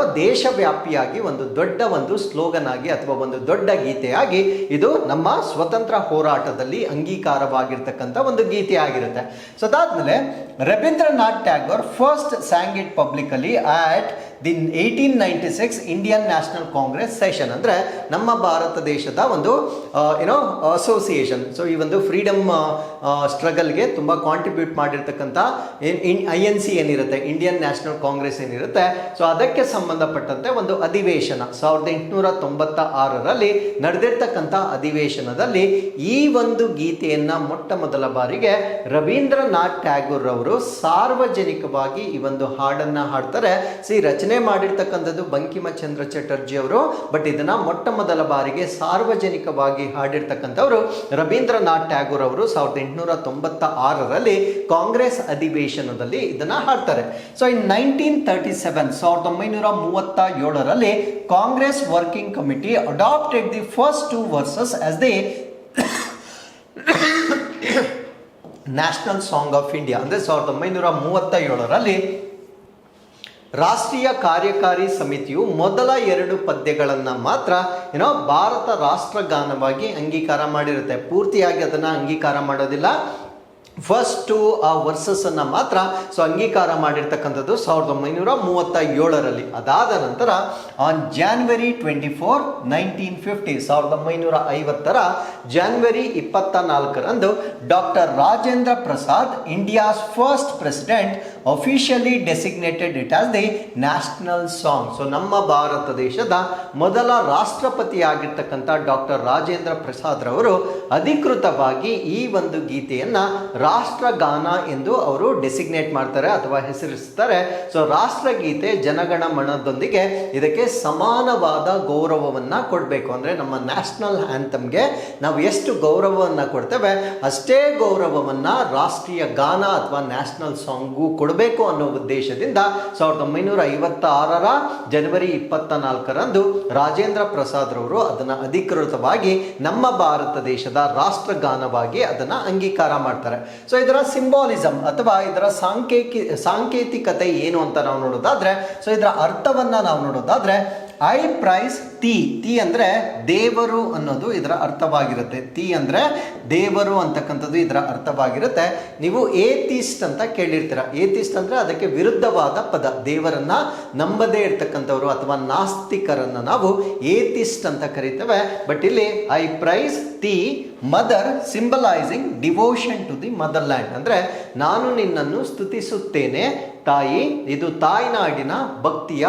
ದೇಶವ್ಯಾಪಿಯಾಗಿ ಒಂದು ದೊಡ್ಡ ಒಂದು ಸ್ಲೋಗನ್ ಆಗಿ ಅಥವಾ ಒಂದು ದೊಡ್ಡ ಗೀತೆಯಾಗಿ ಇದು ನಮ್ಮ ಸ್ವತಂತ್ರ ಹೋರಾಟದಲ್ಲಿ ಅಂಗೀಕಾರವಾಗಿರ್ತಕ್ಕಂಥ ಒಂದು ಗೀತೆ ಆಗಿರುತ್ತೆ. ಸೊ ಅದಾದ್ಮೇಲೆ Rabindranath Tagore first sang it publicly at the eighteen ninety six Indian National Congress session ಅಂದರೆ ನಮ್ಮ ಭಾರತ ದೇಶದ ಒಂದು ಏನೋ ಅಸೋಸಿಯೇಷನ್ ಸೊ ಈ ಒಂದು ಫ್ರೀಡಮ್ ಸ್ಟ್ರಗಲ್ಗೆ ತುಂಬ ಕಾಂಟ್ರಿಬ್ಯೂಟ್ ಮಾಡಿರ್ತಕ್ಕಂಥ ಐ ಎನ್ ಸಿ ಏನಿರುತ್ತೆ ಇಂಡಿಯನ್ ನ್ಯಾಷನಲ್ ಕಾಂಗ್ರೆಸ್ ಏನಿರುತ್ತೆ. ಸೊ ಅದಕ್ಕೆ ಸಂಬಂಧಪಟ್ಟಂತೆ ಒಂದು ಅಧಿವೇಶನ ಸಾವಿರದ ಎಂಟುನೂರ ತೊಂಬತ್ತ ಆರರಲ್ಲಿ ನಡೆದಿರ್ತಕ್ಕಂಥ ಅಧಿವೇಶನದಲ್ಲಿ ಈ ಒಂದು ಗೀತೆಯನ್ನು ಮೊಟ್ಟ ಮೊದಲ ಬಾರಿಗೆ ರವೀಂದ್ರನಾಥ್ ಟ್ಯಾಗೂರ್ ಅವರು ಸಾರ್ವಜನಿಕವಾಗಿ ಈ ಒಂದು ಹಾಡನ್ನು ಹಾಡ್ತಾರೆ. ಸಿ, ರಚನೆ ಮಾಡಿರ್ತಕ್ಕಂಥದ್ದು ಬಂಕಿಮಚಂದ್ರ ಚಟರ್ಜಿ ಅವರು. ಬಟ್ ಇದನ್ನ ಮೊಟ್ಟ ಮೊದಲ ಬಾರಿಗೆ ಸಾರ್ವಜನಿಕವಾಗಿ ಹಾಡಿರ್ತಕ್ಕಂಥವರು ರವೀಂದ್ರನಾಥ್ ಟ್ಯಾಗೂರ್ ಅವರು ಸಾವಿರದ ಎಂಟುನೂರ ತೊಂಬತ್ತ ಆರರಲ್ಲಿ ಕಾಂಗ್ರೆಸ್ ಅಧಿವೇಶನದಲ್ಲಿ ಇದನ್ನ ಹಾಡ್ತಾರೆ. So in nineteen thirty seven ಸಾವಿರದ ಒಂಬೈನೂರ ಮೂವತ್ತ ಏಳರಲ್ಲಿ Congress Working Committee adopted the first two verses as the national song of India ಅಂದರೆ ಸಾವಿರದ ಒಂಬೈನೂರ ಮೂವತ್ತ ಏಳರಲ್ಲಿ ರಾಷ್ಟ್ರೀಯ ಕಾರ್ಯಕಾರಿ ಸಮಿತಿಯು ಮೊದಲ ಎರಡು ಪದ್ಯಗಳನ್ನು ಮಾತ್ರ ಏನೋ ಭಾರತ ರಾಷ್ಟ್ರಗಾನವಾಗಿ ಅಂಗೀಕಾರ ಮಾಡಿರುತ್ತೆ. ಪೂರ್ತಿಯಾಗಿ ಅದನ್ನು ಅಂಗೀಕಾರ ಮಾಡೋದಿಲ್ಲ. ಫಸ್ಟ್ ಆ ವರ್ಸಸ್ ಅನ್ನ ಮಾತ್ರ ಸೊ ಅಂಗೀಕಾರ ಮಾಡಿರ್ತಕ್ಕಂಥದ್ದು ಸಾವಿರದ ಒಂಬೈನೂರ ಮೂವತ್ತ ಏಳರಲ್ಲಿ ಅದಾದ ನಂತರ on January twenty four nineteen fifty ಸಾವಿರದ ಒಂಬೈನೂರ ಐವತ್ತರ ಜಾನ್ವರಿ ಇಪ್ಪತ್ತ ನಾಲ್ಕರಂದು doctor Rajendra Prasad India's first president officially designated it as the national song so ನಮ್ಮ ಭಾರತ ದೇಶದ ಮೊದಲ ರಾಷ್ಟ್ರಪತಿ ಆಗಿರ್ತಕ್ಕಂಥ ಡಾಕ್ಟರ್ ರಾಜೇಂದ್ರ ಪ್ರಸಾದ್ ರವರು ಅಧಿಕೃತವಾಗಿ ಈ ಒಂದು ಗೀತೆಯನ್ನ ರಾಷ್ಟ್ರಗಾನ ಎಂದು ಅವರು ಡೆಸಿಗ್ನೇಟ್ ಮಾಡ್ತಾರೆ ಅಥವಾ ಹೆಸರಿಸ್ತಾರೆ. ಸೊ ರಾಷ್ಟ್ರಗೀತೆ ಜನಗಣ ಮನದೊಂದಿಗೆ ಇದಕ್ಕೆ ಸಮಾನವಾದ ಗೌರವವನ್ನು ಕೊಡಬೇಕು. ಅಂದರೆ ನಮ್ಮ ನ್ಯಾಷನಲ್ ಆ್ಯಂಥಮ್ಗೆ ನಾವು ಎಷ್ಟು ಗೌರವವನ್ನು ಕೊಡ್ತೇವೆ, ಅಷ್ಟೇ ಗೌರವವನ್ನು ರಾಷ್ಟ್ರೀಯ ಗಾನ ಅಥವಾ ನ್ಯಾಷನಲ್ ಸಾಂಗು ಕೊಡಬೇಕು ಅನ್ನೋ ಉದ್ದೇಶದಿಂದ ಸಾವಿರದ ಒಂಬೈನೂರ ಐವತ್ತಾರರ ಜನವರಿ ಇಪ್ಪತ್ತ ನಾಲ್ಕರಂದು ರಾಜೇಂದ್ರ ಪ್ರಸಾದ್ ರವರು ಅದನ್ನು ಅಧಿಕೃತವಾಗಿ ನಮ್ಮ ಭಾರತ ದೇಶದ ರಾಷ್ಟ್ರಗಾನವಾಗಿ ಅದನ್ನು ಅಂಗೀಕಾರ ಮಾಡ್ತಾರೆ. ಸೊ ಇದರ ಸಿಂಬಾಲಿಸಮ್ ಅಥವಾ ಇದರ ಸಾಂಕೇತಿ ಸಾಂಕೇತಿಕತೆ ಏನು ಅಂತ ನಾವು ನೋಡೋದಾದ್ರೆ ಸೊ ಇದರ ಅರ್ಥವನ್ನ ನಾವು ನೋಡೋದಾದ್ರೆ ಐ ಪ್ರೈಸ್ ತಿ ತಿ ಅಂದರೆ ದೇವರು ಅನ್ನೋದು ಇದರ ಅರ್ಥವಾಗಿರುತ್ತೆ. ತಿ ಅಂದರೆ ದೇವರು ಅಂತಕ್ಕಂಥದ್ದು ಇದರ ಅರ್ಥವಾಗಿರುತ್ತೆ. ನೀವು ಏತಿಸ್ಟ್ ಅಂತ ಕೇಳಿರ್ತೀರ. ಏತಿಸ್ಟ್ ಅಂದರೆ ಅದಕ್ಕೆ ವಿರುದ್ಧವಾದ ಪದ. ದೇವರನ್ನ ನಂಬದೇ ಇರ್ತಕ್ಕಂಥವ್ರು ಅಥವಾ ನಾಸ್ತಿಕರನ್ನು ನಾವು ಏತಿಸ್ಟ್ ಅಂತ ಕರಿತೇವೆ. ಬಟ್ ಇಲ್ಲಿ I praise thee mother symbolising devotion to the motherland ಅಂದರೆ ನಾನು ನಿನ್ನನ್ನು ಸ್ತುತಿಸುತ್ತೇನೆ ತಾಯಿ, ಇದು ತಾಯ್ನಾಡಿನ ಭಕ್ತಿಯ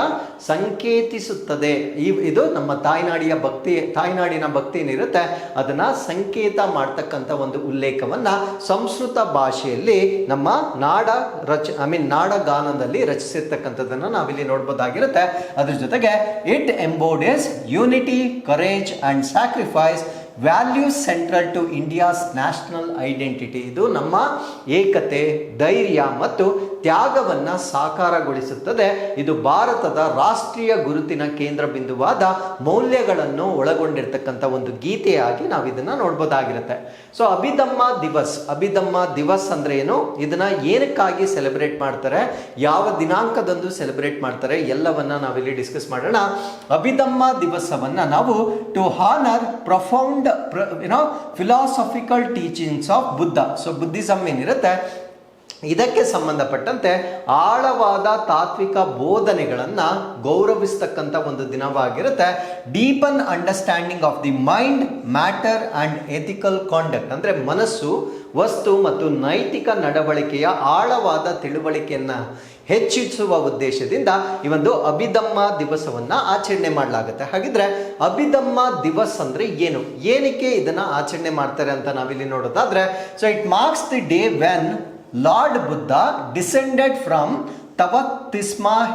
ಸಂಕೇತಿಸುತ್ತದೆ. ಈ ಇದು ನಮ್ಮ ತಾಯ್ನಾಡಿಯ ಭಕ್ತಿ, ತಾಯ್ನಾಡಿನ ಭಕ್ತಿ ಏನಿರುತ್ತೆ ಅದನ್ನ ಸಂಕೇತ ಮಾಡ್ತಕ್ಕಂಥ ಒಂದು ಉಲ್ಲೇಖವನ್ನ ಸಂಸ್ಕೃತ ಭಾಷೆಯಲ್ಲಿ ನಮ್ಮ ನಾಡ ರಚ ಐ ಮೀನ್ ನಾಡ ಗಾನದಲ್ಲಿ ರಚಿಸಿರ್ತಕ್ಕಂಥದ್ದನ್ನು ನಾವಿಲ್ಲಿ ನೋಡ್ಬೋದಾಗಿರುತ್ತೆ. ಅದ್ರ ಜೊತೆಗೆ it embodies unity courage and sacrifice value central to India's national identity ಇದು ನಮ್ಮ ಏಕತೆ, ಧೈರ್ಯ ಮತ್ತು ತ್ಯಾಗವನ್ನ ಸಾಕಾರಗೊಳಿಸುತ್ತದೆ. ಇದು ಭಾರತದ ರಾಷ್ಟ್ರೀಯ ಗುರುತಿನ ಕೇಂದ್ರ ಬಿಂದುವಾದ ಮೌಲ್ಯಗಳನ್ನು ಒಳಗೊಂಡಿರ್ತಕ್ಕಂಥ ಒಂದು ಗೀತೆಯಾಗಿ ನಾವು ಇದನ್ನ ನೋಡ್ಬೋದಾಗಿರುತ್ತೆ. ಸೊ ಅಭಿದಮ್ಮ ದಿವಸ್ ಅಭಿದಮ್ಮ ದಿವಸ್ ಅಂದ್ರೆ ಏನು? ಇದನ್ನ ಏನಕ್ಕಾಗಿ ಸೆಲೆಬ್ರೇಟ್ ಮಾಡ್ತಾರೆ? ಯಾವ ದಿನಾಂಕದಂದು ಸೆಲೆಬ್ರೇಟ್ ಮಾಡ್ತಾರೆ? ಎಲ್ಲವನ್ನ ನಾವಿಲ್ಲಿ ಡಿಸ್ಕಸ್ ಮಾಡೋಣ. ಅಭಿದಮ್ಮ ದಿವಸವನ್ನ ನಾವು ಟು ಹಾನರ್ ಪ್ರೊಫೌಂಡ್ ಏನೋ philosophical teachings of Buddha so Buddhism ಏನಿರುತ್ತೆ? ಇದಕ್ಕೆ ಸಂಬಂಧಪಟ್ಟಂತೆ ಆಳವಾದ ತಾತ್ವಿಕ ಬೋಧನೆಗಳನ್ನು ಗೌರವಿಸ್ತಕ್ಕಂಥ ಒಂದು ದಿನವಾಗಿರುತ್ತೆ. Deepen understanding of the mind matter and ethical conduct ಅಂದರೆ ಮನಸ್ಸು, ವಸ್ತು ಮತ್ತು ನೈತಿಕ ನಡವಳಿಕೆಯ ಆಳವಾದ ತಿಳುವಳಿಕೆಯನ್ನು ಹೆಚ್ಚಿಸುವ ಉದ್ದೇಶದಿಂದ ಈ ಒಂದು ಅಭಿದಮ್ಮ ದಿವಸವನ್ನ ಆಚರಣೆ ಮಾಡಲಾಗುತ್ತೆ. ಹಾಗಿದ್ರೆ ಅಭಿದಮ್ಮ ದಿವಸ್ ಅಂದ್ರೆ ಏನು? ಏನಕ್ಕೆ ಇದನ್ನ ಆಚರಣೆ ಮಾಡ್ತಾರೆ ಅಂತ ನಾವಿಲ್ಲಿ ನೋಡೋದಾದ್ರೆ so it marks the day when Lord Buddha descended from ತವಕ್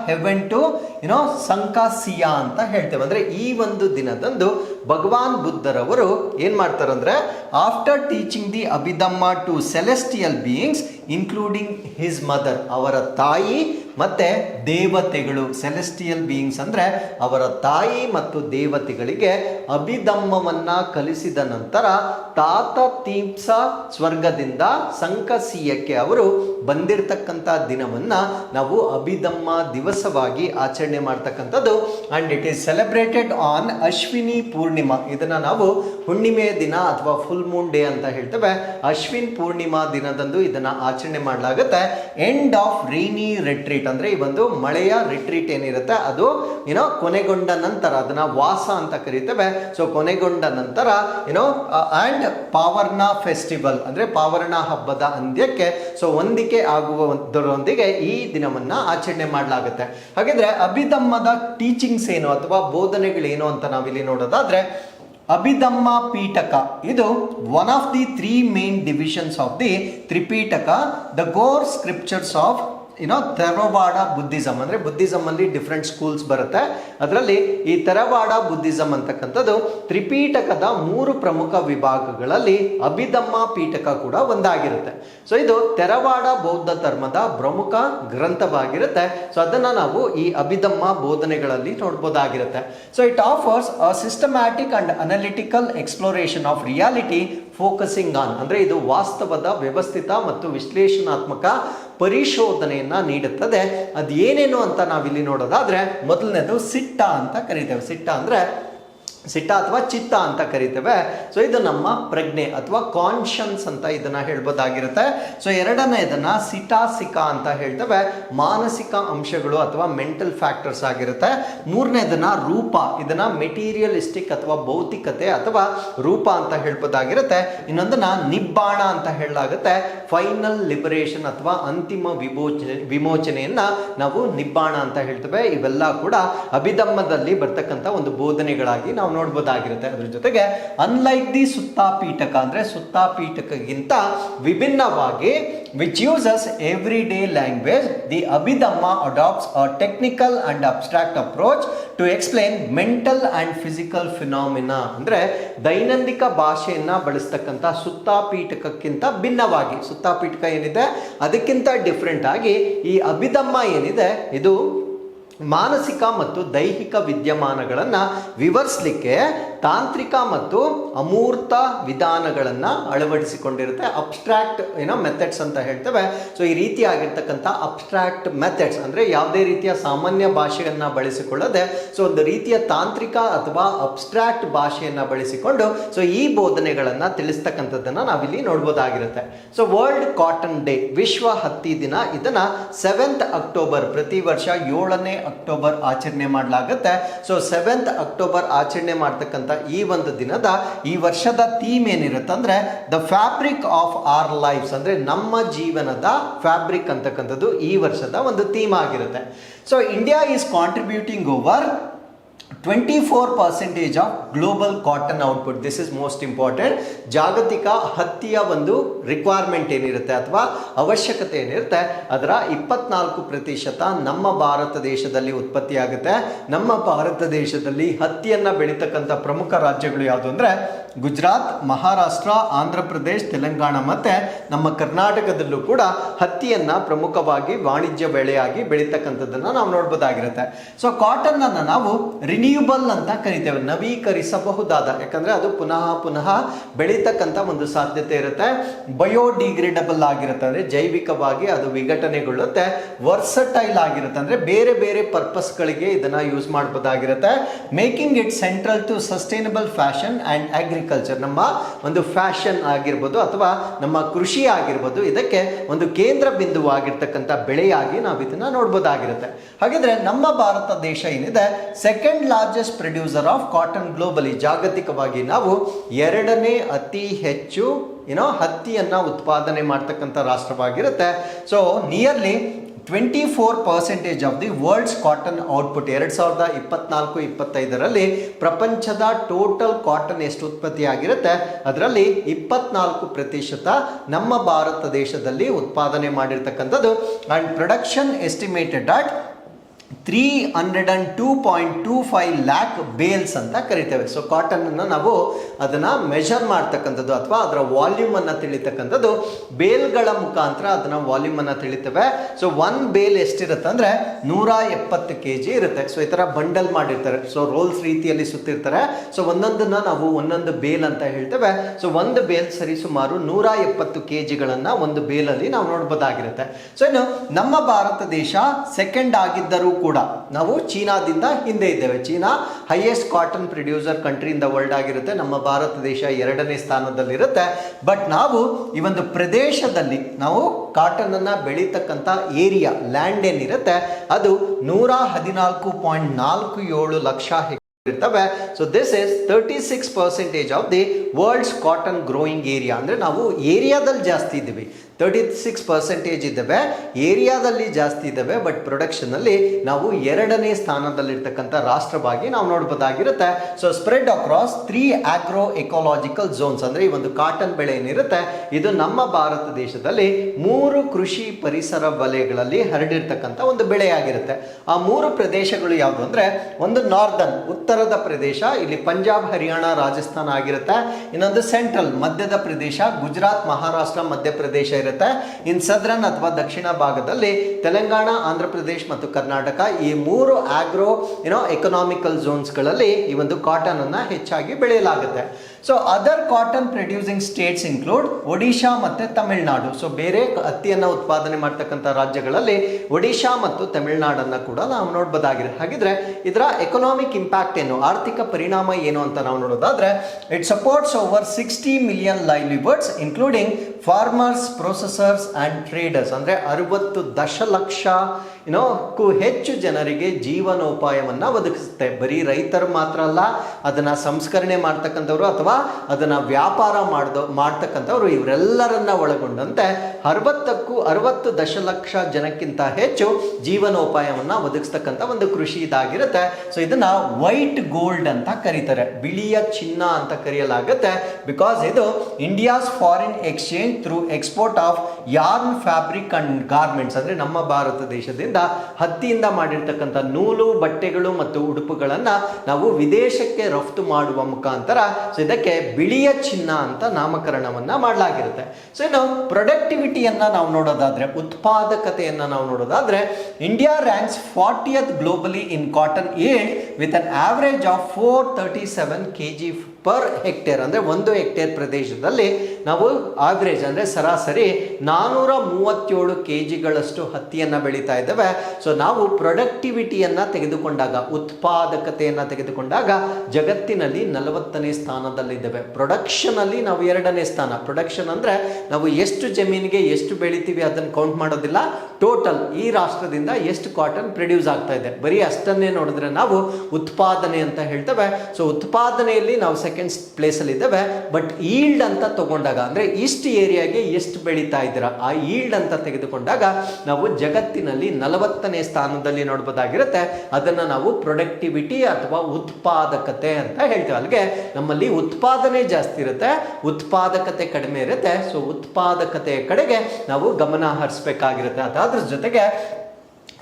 heaven to you know Sankasia ಅಂತ ಹೇಳ್ತೇವೆ. ಅಂದ್ರೆ ಈ ಒಂದು ದಿನದಂದು ಭಗವಾನ್ ಬುದ್ಧರವರು ಏನು ಮಾಡ್ತಾರಂದ್ರೆ after teaching the Abhidhamma to celestial beings including his mother ಅವರ ತಾಯಿ ಮತ್ತು ದೇವತೆಗಳು ಸೆಲೆಸ್ಟಿಯಲ್ ಬೀಯಿಂಗ್ಸ್ ಅಂದರೆ ಅವರ ತಾಯಿ ಮತ್ತು ದೇವತೆಗಳಿಗೆ ಅಭಿದಮ್ಮವನ್ನು ಕಲಿಸಿದ ನಂತರ ತಾತ ತೀಪ್ಸ ಸ್ವರ್ಗದಿಂದ ಸಂಕಸೀಯಕ್ಕೆ ಅವರು ಬಂದಿರತಕ್ಕಂಥ ದಿನವನ್ನು ನಾವು ಅಭಿದಮ್ಮ ದಿವಸವಾಗಿ ಆಚರಣೆ ಮಾಡ್ತಕ್ಕಂಥದ್ದು. And it is celebrated on Ashwini Purnima. ಇದನ್ನು ನಾವು ಹುಣ್ಣಿಮೆಯ ದಿನ ಅಥವಾ ಫುಲ್ ಮೂನ್ ಡೇ ಅಂತ ಹೇಳ್ತೇವೆ. ಅಶ್ವಿನ್ ಪೂರ್ಣಿಮಾ ದಿನದಂದು ಇದನ್ನು ಆಚರಣೆ ಮಾಡಲಾಗುತ್ತೆ. ಎಂಡ್ ಆಫ್ ರೈನಿ ರೆಟ್ರೀಟ್ ಅಂದ್ರೆ ಈ ಒಂದು ಮಳೆಯ ರಿಟ್ರೀಟ್ ಏನಿರುತ್ತೆ, ಅದು ಏನೋ ಕೊನೆಗೊಂಡ ನಂತರ, ಅದನ್ನ ವಾಸ ಅಂತ ಕರಿತೇವೆ. ಸೊ ಕೊನೆಗೊಂಡ ನಂತರ ಏನೋ ಅಂಡ್ ಪಾವರ್ಣ ಫೆಸ್ಟಿವಲ್ ಅಂದ್ರೆ ಪಾವರ್ಣ ಹಬ್ಬದ ಅಂತ್ಯಕ್ಕೆ ಸೊ ಹೊಂದಿಕೆ ಆಗುವುದರೊಂದಿಗೆ ಈ ದಿನವನ್ನ ಆಚರಣೆ ಮಾಡಲಾಗುತ್ತೆ. ಹಾಗಿದ್ರೆ ಅಭಿಧಮ್ಮದ ಟೀಚಿಂಗ್ಸ್ ಏನು ಅಥವಾ ಬೋಧನೆಗಳೇನು ಅಂತ ನಾವಿಲ್ಲಿ ನೋಡೋದಾದ್ರೆ ಅಭಿಧಮ್ಮ ಪೀಠಕ. ಇದು one of the three main divisions of the Tripitaka the core scriptures of ಏನೋ ತೆರವಾಡ ಬುದ್ಧಿಸಮ್ ಅಂದರೆ ಬುದ್ಧಿಸಮ್ ಅಲ್ಲಿ ಡಿಫ್ರೆಂಟ್ ಸ್ಕೂಲ್ಸ್ ಬರುತ್ತೆ. ಅದರಲ್ಲಿ ಈ ತೆರವಾಡ ಬುದ್ಧಿಸಮ್ ಅಂತಕ್ಕಂಥದ್ದು ತ್ರಿಪೀಠಕದ ಮೂರು ಪ್ರಮುಖ ವಿಭಾಗಗಳಲ್ಲಿ ಅಭಿದಮ್ಮ ಪೀಠಕ ಕೂಡ ಒಂದಾಗಿರುತ್ತೆ. ಸೊ ಇದು ತೆರವಾಡ ಬೌದ್ಧ ಧರ್ಮದ ಪ್ರಮುಖ ಗ್ರಂಥವಾಗಿರುತ್ತೆ. ಸೊ ಅದನ್ನು ನಾವು ಈ ಅಭಿದಮ್ಮ ಬೋಧನೆಗಳಲ್ಲಿ ನೋಡ್ಬೋದಾಗಿರುತ್ತೆ. So it offers a systematic and analytical exploration of reality focusing on ಅಂದರೆ ಇದು ವಾಸ್ತವದ ವ್ಯವಸ್ಥಿತ ಮತ್ತು ವಿಶ್ಲೇಷಣಾತ್ಮಕ ಪರಿಶೋಧನೆಯನ್ನು ನೀಡುತ್ತದೆ. ಅದು ಏನೇನು ಅಂತ ನಾವಿಲ್ಲಿ ನೋಡೋದಾದರೆ, ಮೊದಲನೇದು ಸಿಟ್ಟ ಅಂತ ಕರಿತೇವೆ. ಸಿಟ್ಟ ಅಂದ್ರೆ ಸಿಟ್ಟ ಅಥವಾ ಚಿತ್ತ ಅಂತ ಕರಿತೇವೆ. ಸೊ ಇದು ನಮ್ಮ ಪ್ರಜ್ಞೆ ಅಥವಾ ಕಾನ್ಷನ್ಸ್ ಅಂತ ಇದನ್ನ ಹೇಳ್ಬೋದಾಗಿರುತ್ತೆ. ಸೊ ಎರಡನೇದನ್ನ ಸಿಟಾಸಿಕ ಅಂತ ಹೇಳ್ತೇವೆ. ಮಾನಸಿಕ ಅಂಶಗಳು ಅಥವಾ ಮೆಂಟಲ್ ಫ್ಯಾಕ್ಟರ್ಸ್ ಆಗಿರುತ್ತೆ. ಮೂರನೇದನ್ನ ರೂಪ, ಇದನ್ನ ಮೆಟೀರಿಯಲಿಸ್ಟಿಕ್ ಅಥವಾ ಭೌತಿಕತೆ ಅಥವಾ ರೂಪ ಅಂತ ಹೇಳ್ಬೋದಾಗಿರುತ್ತೆ. ಇನ್ನೊಂದನ್ನ ನಿಬ್ಬಾಣ ಅಂತ ಹೇಳಲಾಗುತ್ತೆ. ಫೈನಲ್ ಲಿಬರೇಷನ್ ಅಥವಾ ಅಂತಿಮ ವಿಮೋಚನೆ ವಿಮೋಚನೆಯನ್ನ ನಾವು ನಿಬ್ಬಾಣ ಅಂತ ಹೇಳ್ತೇವೆ. ಇವೆಲ್ಲ ಕೂಡ ಅಭಿಧಮ್ಮದಲ್ಲಿ ಬರ್ತಕ್ಕಂಥ ಒಂದು ಬೋಧನೆಗಳಾಗಿ ನಾವು ನೋಡ್ಬೋದಾಗಿರುತ್ತೆ. ಅದ್ರ ಜೊತೆಗೆ ಅನ್ಲೈಕ್ ದಿ ಸುತ್ತಾಪೀಠಕ ಅಂದ್ರೆ ಸುತ್ತಾಪೀಠಕಗಿಂತ ವಿಭಿನ್ನವಾಗಿ which uses everyday language the Abhidhamma adopts a technical and abstract approach to explain mental and physical phenomena ಅಂದರೆ ದೈನಂದಿಕ ಭಾಷೆಯನ್ನು ಬಳಸ್ತಕ್ಕಂಥ ಸುತ್ತಾಪೀಠಕಕ್ಕಿಂತ ಭಿನ್ನವಾಗಿ. ಸುತ್ತಾಪೀಠಕ ಏನಿದೆ? ಅದಕ್ಕಿಂತ ಡಿಫ್ರೆಂಟ್ ಆಗಿ ಈ ಅಭಿಧಮ್ಮ ಏನಿದೆ? ಇದು ಮಾನಸಿಕ ಮತ್ತು ದೈಹಿಕ ವಿದ್ಯಮಾನಗಳನ್ನು ವಿವರಿಸಲಿಕ್ಕೆ ತಾಂತ್ರಿಕ ಮತ್ತು ಅಮೂರ್ತ ವಿಧಾನಗಳನ್ನು ಅಳವಡಿಸಿಕೊಂಡಿರುತ್ತೆ. ಅಬ್ಸ್ಟ್ರಾಕ್ಟ್ ಏನೋ ಮೆಥಡ್ಸ್ ಅಂತ ಹೇಳ್ತೇವೆ. ಸೊ ಈ ರೀತಿಯಾಗಿರ್ತಕ್ಕಂಥ ಅಬ್ಸ್ಟ್ರಾಕ್ಟ್ ಮೆಥಡ್ಸ್ ಅಂದರೆ ಯಾವುದೇ ರೀತಿಯ ಸಾಮಾನ್ಯ ಭಾಷೆಯನ್ನು ಬಳಸಿಕೊಳ್ಳದೆ ಸೊ ಒಂದು ರೀತಿಯ ತಾಂತ್ರಿಕ ಅಥವಾ ಅಬ್ಸ್ಟ್ರಾಕ್ಟ್ ಭಾಷೆಯನ್ನು ಬಳಸಿಕೊಂಡು ಸೊ ಈ ಬೋಧನೆಗಳನ್ನು ತಿಳಿಸ್ತಕ್ಕಂಥದ್ದನ್ನು ನಾವಿಲ್ಲಿ ನೋಡ್ಬೋದಾಗಿರುತ್ತೆ. ಸೊ ವರ್ಲ್ಡ್ ಕಾಟನ್ ಡೇ ವಿಶ್ವ ಹತ್ತಿ ದಿನ, ಇದನ್ನ ಸೆವೆಂತ್ ಅಕ್ಟೋಬರ್ ಪ್ರತಿ ವರ್ಷ ಏಳನೇ ಅಕ್ಟೋಬರ್ ಆಚರಣೆ ಮಾಡಲಾಗುತ್ತೆ. ಸೊ ಸೆವೆಂತ್ ಅಕ್ಟೋಬರ್ ಆಚರಣೆ ಮಾಡ್ತಕ್ಕಂಥ ಈ ಒಂದು ದಿನದ ಈ ವರ್ಷದ ಥೀಮ್ ಏನಿರುತ್ತೆ ಅಂದ್ರೆ the fabric of our lives ಅಂದ್ರೆ ನಮ್ಮ ಜೀವನದ ಫ್ಯಾಬ್ರಿಕ್ ಅಂತಕ್ಕಂಥದ್ದು ಈ ವರ್ಷದ ಒಂದು ಥೀಮ್ ಆಗಿರುತ್ತೆ. So India is contributing over twenty four percentage of global cotton output this is most important ಜಾಗತಿಕ ಹತ್ತಿಯ ಒಂದು ರಿಕ್ವೈರ್ಮೆಂಟ್ ಏನಿರುತ್ತೆ ಅಥವಾ ಅವಶ್ಯಕತೆ ಏನಿರುತ್ತೆ, ಅದರ ಇಪ್ಪತ್ನಾಲ್ಕು ಪ್ರತಿಶತ ನಮ್ಮ ಭಾರತ ದೇಶದಲ್ಲಿ ಉತ್ಪತ್ತಿಯಾಗುತ್ತೆ. ನಮ್ಮ ಭಾರತ ದೇಶದಲ್ಲಿ ಹತ್ತಿಯನ್ನು ಬೆಳೀತಕ್ಕಂಥ ಪ್ರಮುಖ ರಾಜ್ಯಗಳು ಯಾವುದು ಅಂದರೆ, ಗುಜರಾತ್, ಮಹಾರಾಷ್ಟ್ರ, ಆಂಧ್ರ ಪ್ರದೇಶ್, ತೆಲಂಗಾಣ ಮತ್ತು ನಮ್ಮ ಕರ್ನಾಟಕದಲ್ಲೂ ಕೂಡ ಹತ್ತಿಯನ್ನು ಪ್ರಮುಖವಾಗಿ ವಾಣಿಜ್ಯ ಬೆಳೆಯಾಗಿ ಬೆಳೀತಕ್ಕಂಥದ್ದನ್ನು ನಾವು ನೋಡ್ಬೋದಾಗಿರುತ್ತೆ. ಸೊ ಕಾಟನ್ನನ್ನು ನಾವು ರಿನ್ಯೂಬಲ್ ಅಂತ ಕರಿತೇವೆ, ನವೀಕರಿಸಬಹುದಾದ. ಯಾಕಂದ್ರೆ ಅದು ಪುನಃ ಪುನಃ ಬೆಳೀತಕ್ಕಂಥ ಒಂದು ಸಾಧ್ಯತೆ ಇರುತ್ತೆ. ಬಯೋಡಿಗ್ರೇಡಬಲ್ ಆಗಿರುತ್ತೆ ಅಂದ್ರೆ ಜೈವಿಕವಾಗಿ ಅದು ವಿಘಟನೆಗೊಳ್ಳುತ್ತೆ. ವರ್ಸಟೈಲ್ ಆಗಿರುತ್ತೆ ಅಂದ್ರೆ ಬೇರೆ ಬೇರೆ ಪರ್ಪಸ್ಗಳಿಗೆ ಇದನ್ನ use ಮಾಡಬಹುದಾಗಿರುತ್ತೆ making it central to sustainable fashion and agriculture. ನಮ್ಮ ಒಂದು ಫ್ಯಾಷನ್ ಆಗಿರ್ಬೋದು ಅಥವಾ ನಮ್ಮ ಕೃಷಿ ಆಗಿರ್ಬೋದು, ಇದಕ್ಕೆ ಒಂದು ಕೇಂದ್ರ ಬಿಂದುವಾಗಿರ್ತಕ್ಕಂಥ ಬೆಳೆಯಾಗಿ ನಾವು ಇದನ್ನ ನೋಡ್ಬೋದಾಗಿರುತ್ತೆ. ಹಾಗಿದ್ರೆ ನಮ್ಮ ಭಾರತ ದೇಶ ಏನಿದೆ second largest producer of cotton globally ಜಾಗತಿಕವಾಗಿ ನಾವು ಎರಡನೇ ಅತಿ ಹೆಚ್ಚು ಏನೋ ಹತ್ತಿಯನ್ನು ಉತ್ಪಾದನೆ ಮಾಡ್ತಕ್ಕಂಥ ರಾಷ್ಟ್ರವಾಗಿರುತ್ತೆ. So nearly twenty four percentage of the world's cotton output ಎರಡು ಸಾವಿರದ ಇಪ್ಪತ್ನಾಲ್ಕು, ಇಪ್ಪತ್ತೈದರಲ್ಲಿ ಪ್ರಪಂಚದ ಟೋಟಲ್ ಕಾಟನ್ ಎಷ್ಟು ಉತ್ಪತ್ತಿ ಆಗಿರುತ್ತೆ ಅದರಲ್ಲಿ ಇಪ್ಪತ್ನಾಲ್ಕು ಪ್ರತಿಶತ ನಮ್ಮ ಭಾರತ ದೇಶದಲ್ಲಿ ಉತ್ಪಾದನೆ ಮಾಡಿರ್ತಕ್ಕಂಥದ್ದು. And production estimated at three hundred and two point two five lakh bales ಅಂತ ಕರಿತೇವೆ. ಸೊ ಕಾಟನನ್ನು ನಾವು ಅದನ್ನು ಮೆಷರ್ ಮಾಡ್ತಕ್ಕಂಥದ್ದು ಅಥವಾ ಅದರ ವಾಲ್ಯೂಮನ್ನು ತಿಳಿತಕ್ಕಂಥದ್ದು, ಬೇಲ್ಗಳ ಮುಖಾಂತರ ಅದನ್ನು ವಾಲ್ಯೂಮನ್ನು ತಿಳಿತೇವೆ. ಸೊ ಒನ್ ಬೇಲ್ ಎಷ್ಟಿರುತ್ತೆ ಅಂದರೆ ನೂರ ಎಪ್ಪತ್ತು ಕೆ ಜಿ ಇರುತ್ತೆ. ಸೊ ಈ ಥರ ಬಂಡಲ್ ಮಾಡಿರ್ತಾರೆ. ಸೊ ರೋಲ್ಸ್ ರೀತಿಯಲ್ಲಿ ಸುತ್ತಿರ್ತಾರೆ. ಸೊ ಒಂದೊಂದನ್ನು ನಾವು ಒಂದೊಂದು ಬೇಲ್ ಅಂತ ಹೇಳ್ತೇವೆ. ಸೊ ಒಂದು ಬೇಲ್ ಸರಿ ಸುಮಾರು ನೂರ ಎಪ್ಪತ್ತು ಕೆ ಜಿಗಳನ್ನು ಒಂದು ಬೇಲಲ್ಲಿ ನಾವು ನೋಡ್ಬೋದಾಗಿರುತ್ತೆ. ಸೊ ಇನ್ನು ನಮ್ಮ ಭಾರತ ದೇಶ ಸೆಕೆಂಡ್ ಆಗಿದ್ದರೂ ಕೂಡ ನಾವು ಚೀನಾದಿಂದ ಹಿಂದೆ ಇದ್ದೇವೆ. China highest cotton producer country in the world ಆಗಿರುತ್ತೆ. ನಮ್ಮ ಭಾರತ ದೇಶ ಎರಡನೇ ಸ್ಥಾನದಲ್ಲಿರುತ್ತೆ. ಬಟ್ ನಾವು ಈ ಒಂದು ಪ್ರದೇಶದಲ್ಲಿ ನಾವು ಕಾಟನ್ ಅನ್ನ ಬೆಳೀತಕ್ಕಂಥ ಏರಿಯಾ ಲ್ಯಾಂಡ್ ಏನಿರುತ್ತೆ, ಅದು ನೂರ ಹದಿನಾಲ್ಕು ಪಾಯಿಂಟ್ ನಾಲ್ಕು ಏಳು ಲಕ್ಷ ಇರ್ತವೆ. So this is thirty six percentage of the world's cotton growing area ಅಂದರೆ ನಾವು ಏರಿಯಾದಲ್ಲಿ ಜಾಸ್ತಿ ಇದ್ದೀವಿ. ತರ್ಟಿ ಸಿಕ್ಸ್ ಪರ್ಸೆಂಟೇಜ್ ಇದ್ದಾವೆ. ಏರಿಯಾದಲ್ಲಿ ಜಾಸ್ತಿ ಇದ್ದಾವೆ ಬಟ್ ಪ್ರೊಡಕ್ಷನಲ್ಲಿ ನಾವು ಎರಡನೇ ಸ್ಥಾನದಲ್ಲಿರ್ತಕ್ಕಂಥ ರಾಷ್ಟ್ರವಾಗಿ ನಾವು ನೋಡ್ಬೋದಾಗಿರುತ್ತೆ. So spread across three agro ecological zones ಅಂದರೆ ಈ ಒಂದು ಕಾಟನ್ ಬೆಳೆ ಏನಿರುತ್ತೆ, ಇದು ನಮ್ಮ ಭಾರತ ದೇಶದಲ್ಲಿ ಮೂರು ಕೃಷಿ ಪರಿಸರ ವಲಯಗಳಲ್ಲಿ ಹರಡಿರ್ತಕ್ಕಂಥ ಒಂದು ಬೆಳೆಯಾಗಿರುತ್ತೆ. ಆ ಮೂರು ಪ್ರದೇಶಗಳು ಯಾವುದು ಅಂದರೆ, ಒಂದು ನಾರ್ದನ್ ಉತ್ತರದ ಪ್ರದೇಶ, ಇಲ್ಲಿ ಪಂಜಾಬ್, ಹರಿಯಾಣ, ರಾಜಸ್ಥಾನ ಆಗಿರುತ್ತೆ. ಇನ್ನೊಂದು ಸೆಂಟ್ರಲ್ ಮಧ್ಯದ ಪ್ರದೇಶ, ಗುಜರಾತ್, ಮಹಾರಾಷ್ಟ್ರ, ಮಧ್ಯಪ್ರದೇಶ ಇರುತ್ತೆ ಇನ್ ಸದ್ರನ್ ಅಥವಾ ದಕ್ಷಿಣ ಭಾಗದಲ್ಲಿ ತೆಲಂಗಾಣ ಆಂಧ್ರ ಪ್ರದೇಶ್ ಮತ್ತು ಕರ್ನಾಟಕ ಈ ಮೂರು ಆಗ್ರೋ ಏನೋ ಎಕನಾಮಿಕಲ್ ಝೋನ್ಸ್ಗಳಲ್ಲಿ ಈ ಒಂದು ಕಾಟನ್ ಅನ್ನ ಹೆಚ್ಚಾಗಿ ಬೆಳೆಯಲಾಗುತ್ತೆ. So other cotton producing states include Odisha ಮತ್ತು ತಮಿಳುನಾಡು ಸೊ ಬೇರೆ ಹತ್ತಿಯನ್ನು ಉತ್ಪಾದನೆ ಮಾಡ್ತಕ್ಕಂಥ ರಾಜ್ಯಗಳಲ್ಲಿ ಒಡಿಶಾ ಮತ್ತು ತಮಿಳುನಾಡನ್ನ ಕೂಡ ನಾವು ನೋಡ್ಬೋದಾಗಿದೆ. ಹಾಗಿದ್ರೆ ಇದರ ಎಕನಾಮಿಕ್ ಇಂಪ್ಯಾಕ್ಟ್ ಏನು, ಆರ್ಥಿಕ ಪರಿಣಾಮ ಏನು ಅಂತ ನಾವು ನೋಡೋದಾದ್ರೆ it supports over sixty million livelihoods including farmers processors and traders ಅಂದರೆ ಅರವತ್ತು ದಶಲಕ್ಷ ಏನೋ ಕ್ಕೂ ಹೆಚ್ಚು ಜನರಿಗೆ ಜೀವನೋಪಾಯವನ್ನು ಒದಗಿಸುತ್ತೆ. ಬರೀ ರೈತರು ಮಾತ್ರ ಅಲ್ಲ, ಅದನ್ನು ಸಂಸ್ಕರಣೆ ಮಾಡ್ತಕ್ಕಂಥವ್ರು ಅಥವಾ ಅದನ್ನು ವ್ಯಾಪಾರ ಮಾಡ್ದೋ, ಮಾಡ್ತಕ್ಕಂಥವ್ರು ಇವರೆಲ್ಲರನ್ನ ಒಳಗೊಂಡಂತೆ ಅರವತ್ತಕ್ಕೂ ಅರವತ್ತು ದಶಲಕ್ಷ ಜನಕ್ಕಿಂತ ಹೆಚ್ಚು ಜೀವನೋಪಾಯವನ್ನು ಒದಗಿಸ್ತಕ್ಕಂಥ ಒಂದು ಕೃಷಿ ಇದಾಗಿರುತ್ತೆ. ಸೊ ಇದನ್ನು ವೈಟ್ ಗೋಲ್ಡ್ ಅಂತ ಕರೀತಾರೆ. ಬಿಳಿಯ ಚಿನ್ನ ಅಂತ ಕರೆಯಲಾಗುತ್ತೆ. ಬಿಕಾಸ್ ಇದು India's foreign exchange through export of yarn fabric and garments. ಅಂದರೆ ನಮ್ಮ ಭಾರತ ದೇಶದಿಂದ ಹತ್ತಿಯಿಂದ ಮಾಡಿರ್ತಕ್ಕಂಥ ನೂಲು, ಬಟ್ಟೆಗಳು ಮತ್ತು ಉಡುಪುಗಳನ್ನು ನಾವು ವಿದೇಶಕ್ಕೆ ರಫ್ತು ಮಾಡುವ ಮುಖಾಂತರ ಸೊ ಇದಕ್ಕೆ ಬಿಳಿಯ ಚಿನ್ನ ಅಂತ ನಾಮಕರಣವನ್ನು ಮಾಡಲಾಗಿರುತ್ತೆ. ಸೊ ಇನ್ನು ಪ್ರೊಡಕ್ಟಿವಿಟಿಯನ್ನು ನಾವು ನೋಡೋದಾದರೆ, ಉತ್ಪಾದಕತೆಯನ್ನು ನಾವು ನೋಡೋದಾದರೆ India ranks fortieth globally in cotton yield with an average of four thirty seven K G per hectare ಅಂದರೆ ಒಂದು ಹೆಕ್ಟೇರ್ ಪ್ರದೇಶದಲ್ಲಿ ನಾವು ಆವ್ರೇಜ್ ಅಂದರೆ ಸರಾಸರಿ ನಾನ್ನೂರ ಮೂವತ್ತೇಳು ಕೆ ಜಿಗಳಷ್ಟು ಹತ್ತಿಯನ್ನು ಬೆಳೀತಾ ಇದ್ದೇವೆ. ಸೊ ನಾವು ಪ್ರೊಡಕ್ಟಿವಿಟಿಯನ್ನು ತೆಗೆದುಕೊಂಡಾಗ, ಉತ್ಪಾದಕತೆಯನ್ನು ತೆಗೆದುಕೊಂಡಾಗ ಜಗತ್ತಿನಲ್ಲಿ ನಲವತ್ತನೇ ಸ್ಥಾನದಲ್ಲಿದ್ದೇವೆ. ಪ್ರೊಡಕ್ಷನಲ್ಲಿ ನಾವು ಎರಡನೇ ಸ್ಥಾನ. ಪ್ರೊಡಕ್ಷನ್ ಅಂದರೆ ನಾವು ಎಷ್ಟು ಜಮೀನಿಗೆ ಎಷ್ಟು ಬೆಳಿತೀವಿ ಅದನ್ನು ಕೌಂಟ್ ಮಾಡೋದಿಲ್ಲ. ಟೋಟಲ್ ಈ ರಾಷ್ಟ್ರದಿಂದ ಎಷ್ಟು ಕಾಟನ್ ಪ್ರೊಡ್ಯೂಸ್ ಆಗ್ತಾ ಇದೆ. ಬರೀ ಅಷ್ಟನ್ನೇ ನೋಡಿದ್ರೆ ನಾವು ಉತ್ಪಾದನೆ ಅಂತ ಹೇಳ್ತೇವೆ. ಸೊ ಉತ್ಪಾದನೆಯಲ್ಲಿ ನಾವು ಸೆಕೆಂಡ್ ಸೆಕೆಂಡ್ ಪ್ಲೇಸಲ್ಲಿ ಇದ್ದಾವೆ. ಬಟ್ ಈಲ್ಡ್ ಅಂತ ತಗೊಂಡಾಗ, ಅಂದರೆ ಇಷ್ಟು ಏರಿಯಾಗೆ ಎಷ್ಟು ಬೆಳೀತಾ ಇದ್ದೀರಾ, ಆ ಈಲ್ಡ್ ಅಂತ ತೆಗೆದುಕೊಂಡಾಗ ನಾವು ಜಗತ್ತಿನಲ್ಲಿ ನಲವತ್ತನೇ ಸ್ಥಾನದಲ್ಲಿ ನೋಡ್ಬೋದಾಗಿರುತ್ತೆ. ಅದನ್ನು ನಾವು ಪ್ರೊಡಕ್ಟಿವಿಟಿ ಅಥವಾ ಉತ್ಪಾದಕತೆ ಅಂತ ಹೇಳ್ತೇವೆ. ಅಲ್ಲಿಗೆ ನಮ್ಮಲ್ಲಿ ಉತ್ಪಾದನೆ ಜಾಸ್ತಿ ಇರುತ್ತೆ, ಉತ್ಪಾದಕತೆ ಕಡಿಮೆ ಇರುತ್ತೆ. ಸೊ ಉತ್ಪಾದಕತೆಯ ಕಡೆಗೆ ನಾವು ಗಮನ ಹರಿಸ್ಬೇಕಾಗಿರುತ್ತೆ. ಅದಾದ್ರ ಜೊತೆಗೆ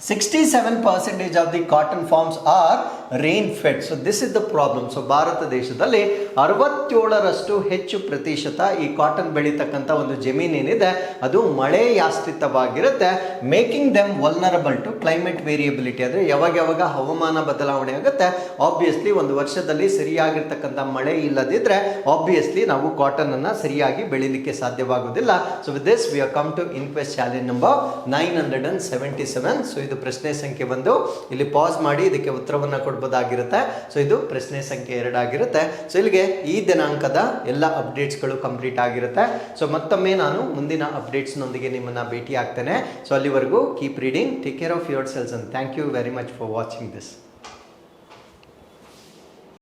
sixty seven percentage of the cotton farms are rainfed so this is the problem so Bharat ದೇಶದಲ್ಲಿ ಅರವತ್ತೇಳರಷ್ಟು ಹೆಚ್ಚು ಪ್ರತಿಶತ ಈ ಕಾಟನ್ ಬೆಳೀತಕ್ಕಂಥ ಒಂದು ಜಮೀನು ಏನಿದೆ, ಅದು ಮಳೆಯಾಶ್ರಿತವಾಗಿರುತ್ತೆ making them vulnerable to climate variability ಅಂದರೆ ಯಾವಾಗ ಯಾವಾಗ ಹವಾಮಾನ ಬದಲಾವಣೆ ಆಗುತ್ತೆ ಆಬ್ವಿಯಸ್ಲಿ ಒಂದು ವರ್ಷದಲ್ಲಿ ಸರಿಯಾಗಿರ್ತಕ್ಕಂಥ ಮಳೆ ಇಲ್ಲದಿದ್ದರೆ ಆಬ್ವಿಯಸ್ಲಿ ನಾವು ಕಾಟನನ್ನು ಸರಿಯಾಗಿ ಬೆಳೀಲಿಕ್ಕೆ ಸಾಧ್ಯವಾಗುವುದಿಲ್ಲ. So with this we are come to inquest challenge number nine hundred and seventy seven so ಇದು ಪ್ರಶ್ನೆ ಸಂಖ್ಯೆ ಬಂದು ಇಲ್ಲಿ ಪಾಸ್ ಮಾಡಿ, ಇದಕ್ಕೆ ಉತ್ತರವನ್ನು ಕೊಡ್ಬೋದಾಗಿರುತ್ತೆ ಸೊ ಇದು ಪ್ರಶ್ನೆ ಸಂಖ್ಯೆ ಎರಡಾಗಿರುತ್ತೆ. ಸೊ ಇಲ್ಲಿಗೆ ಈ ದಿನಾಂಕದ ಎಲ್ಲ ಅಪ್ಡೇಟ್ಸ್ಗಳು ಕಂಪ್ಲೀಟ್ ಆಗಿರುತ್ತೆ. ಸೊ ಮತ್ತೊಮ್ಮೆ ನಾನು ಮುಂದಿನ ಅಪ್ಡೇಟ್ಸ್ನೊಂದಿಗೆ ನಿಮ್ಮನ್ನು ಭೇಟಿ ಆಗ್ತೇನೆ ಸೊ ಅಲ್ಲಿವರೆಗೂ keep reading take care of yourselves and thank you very much for watching this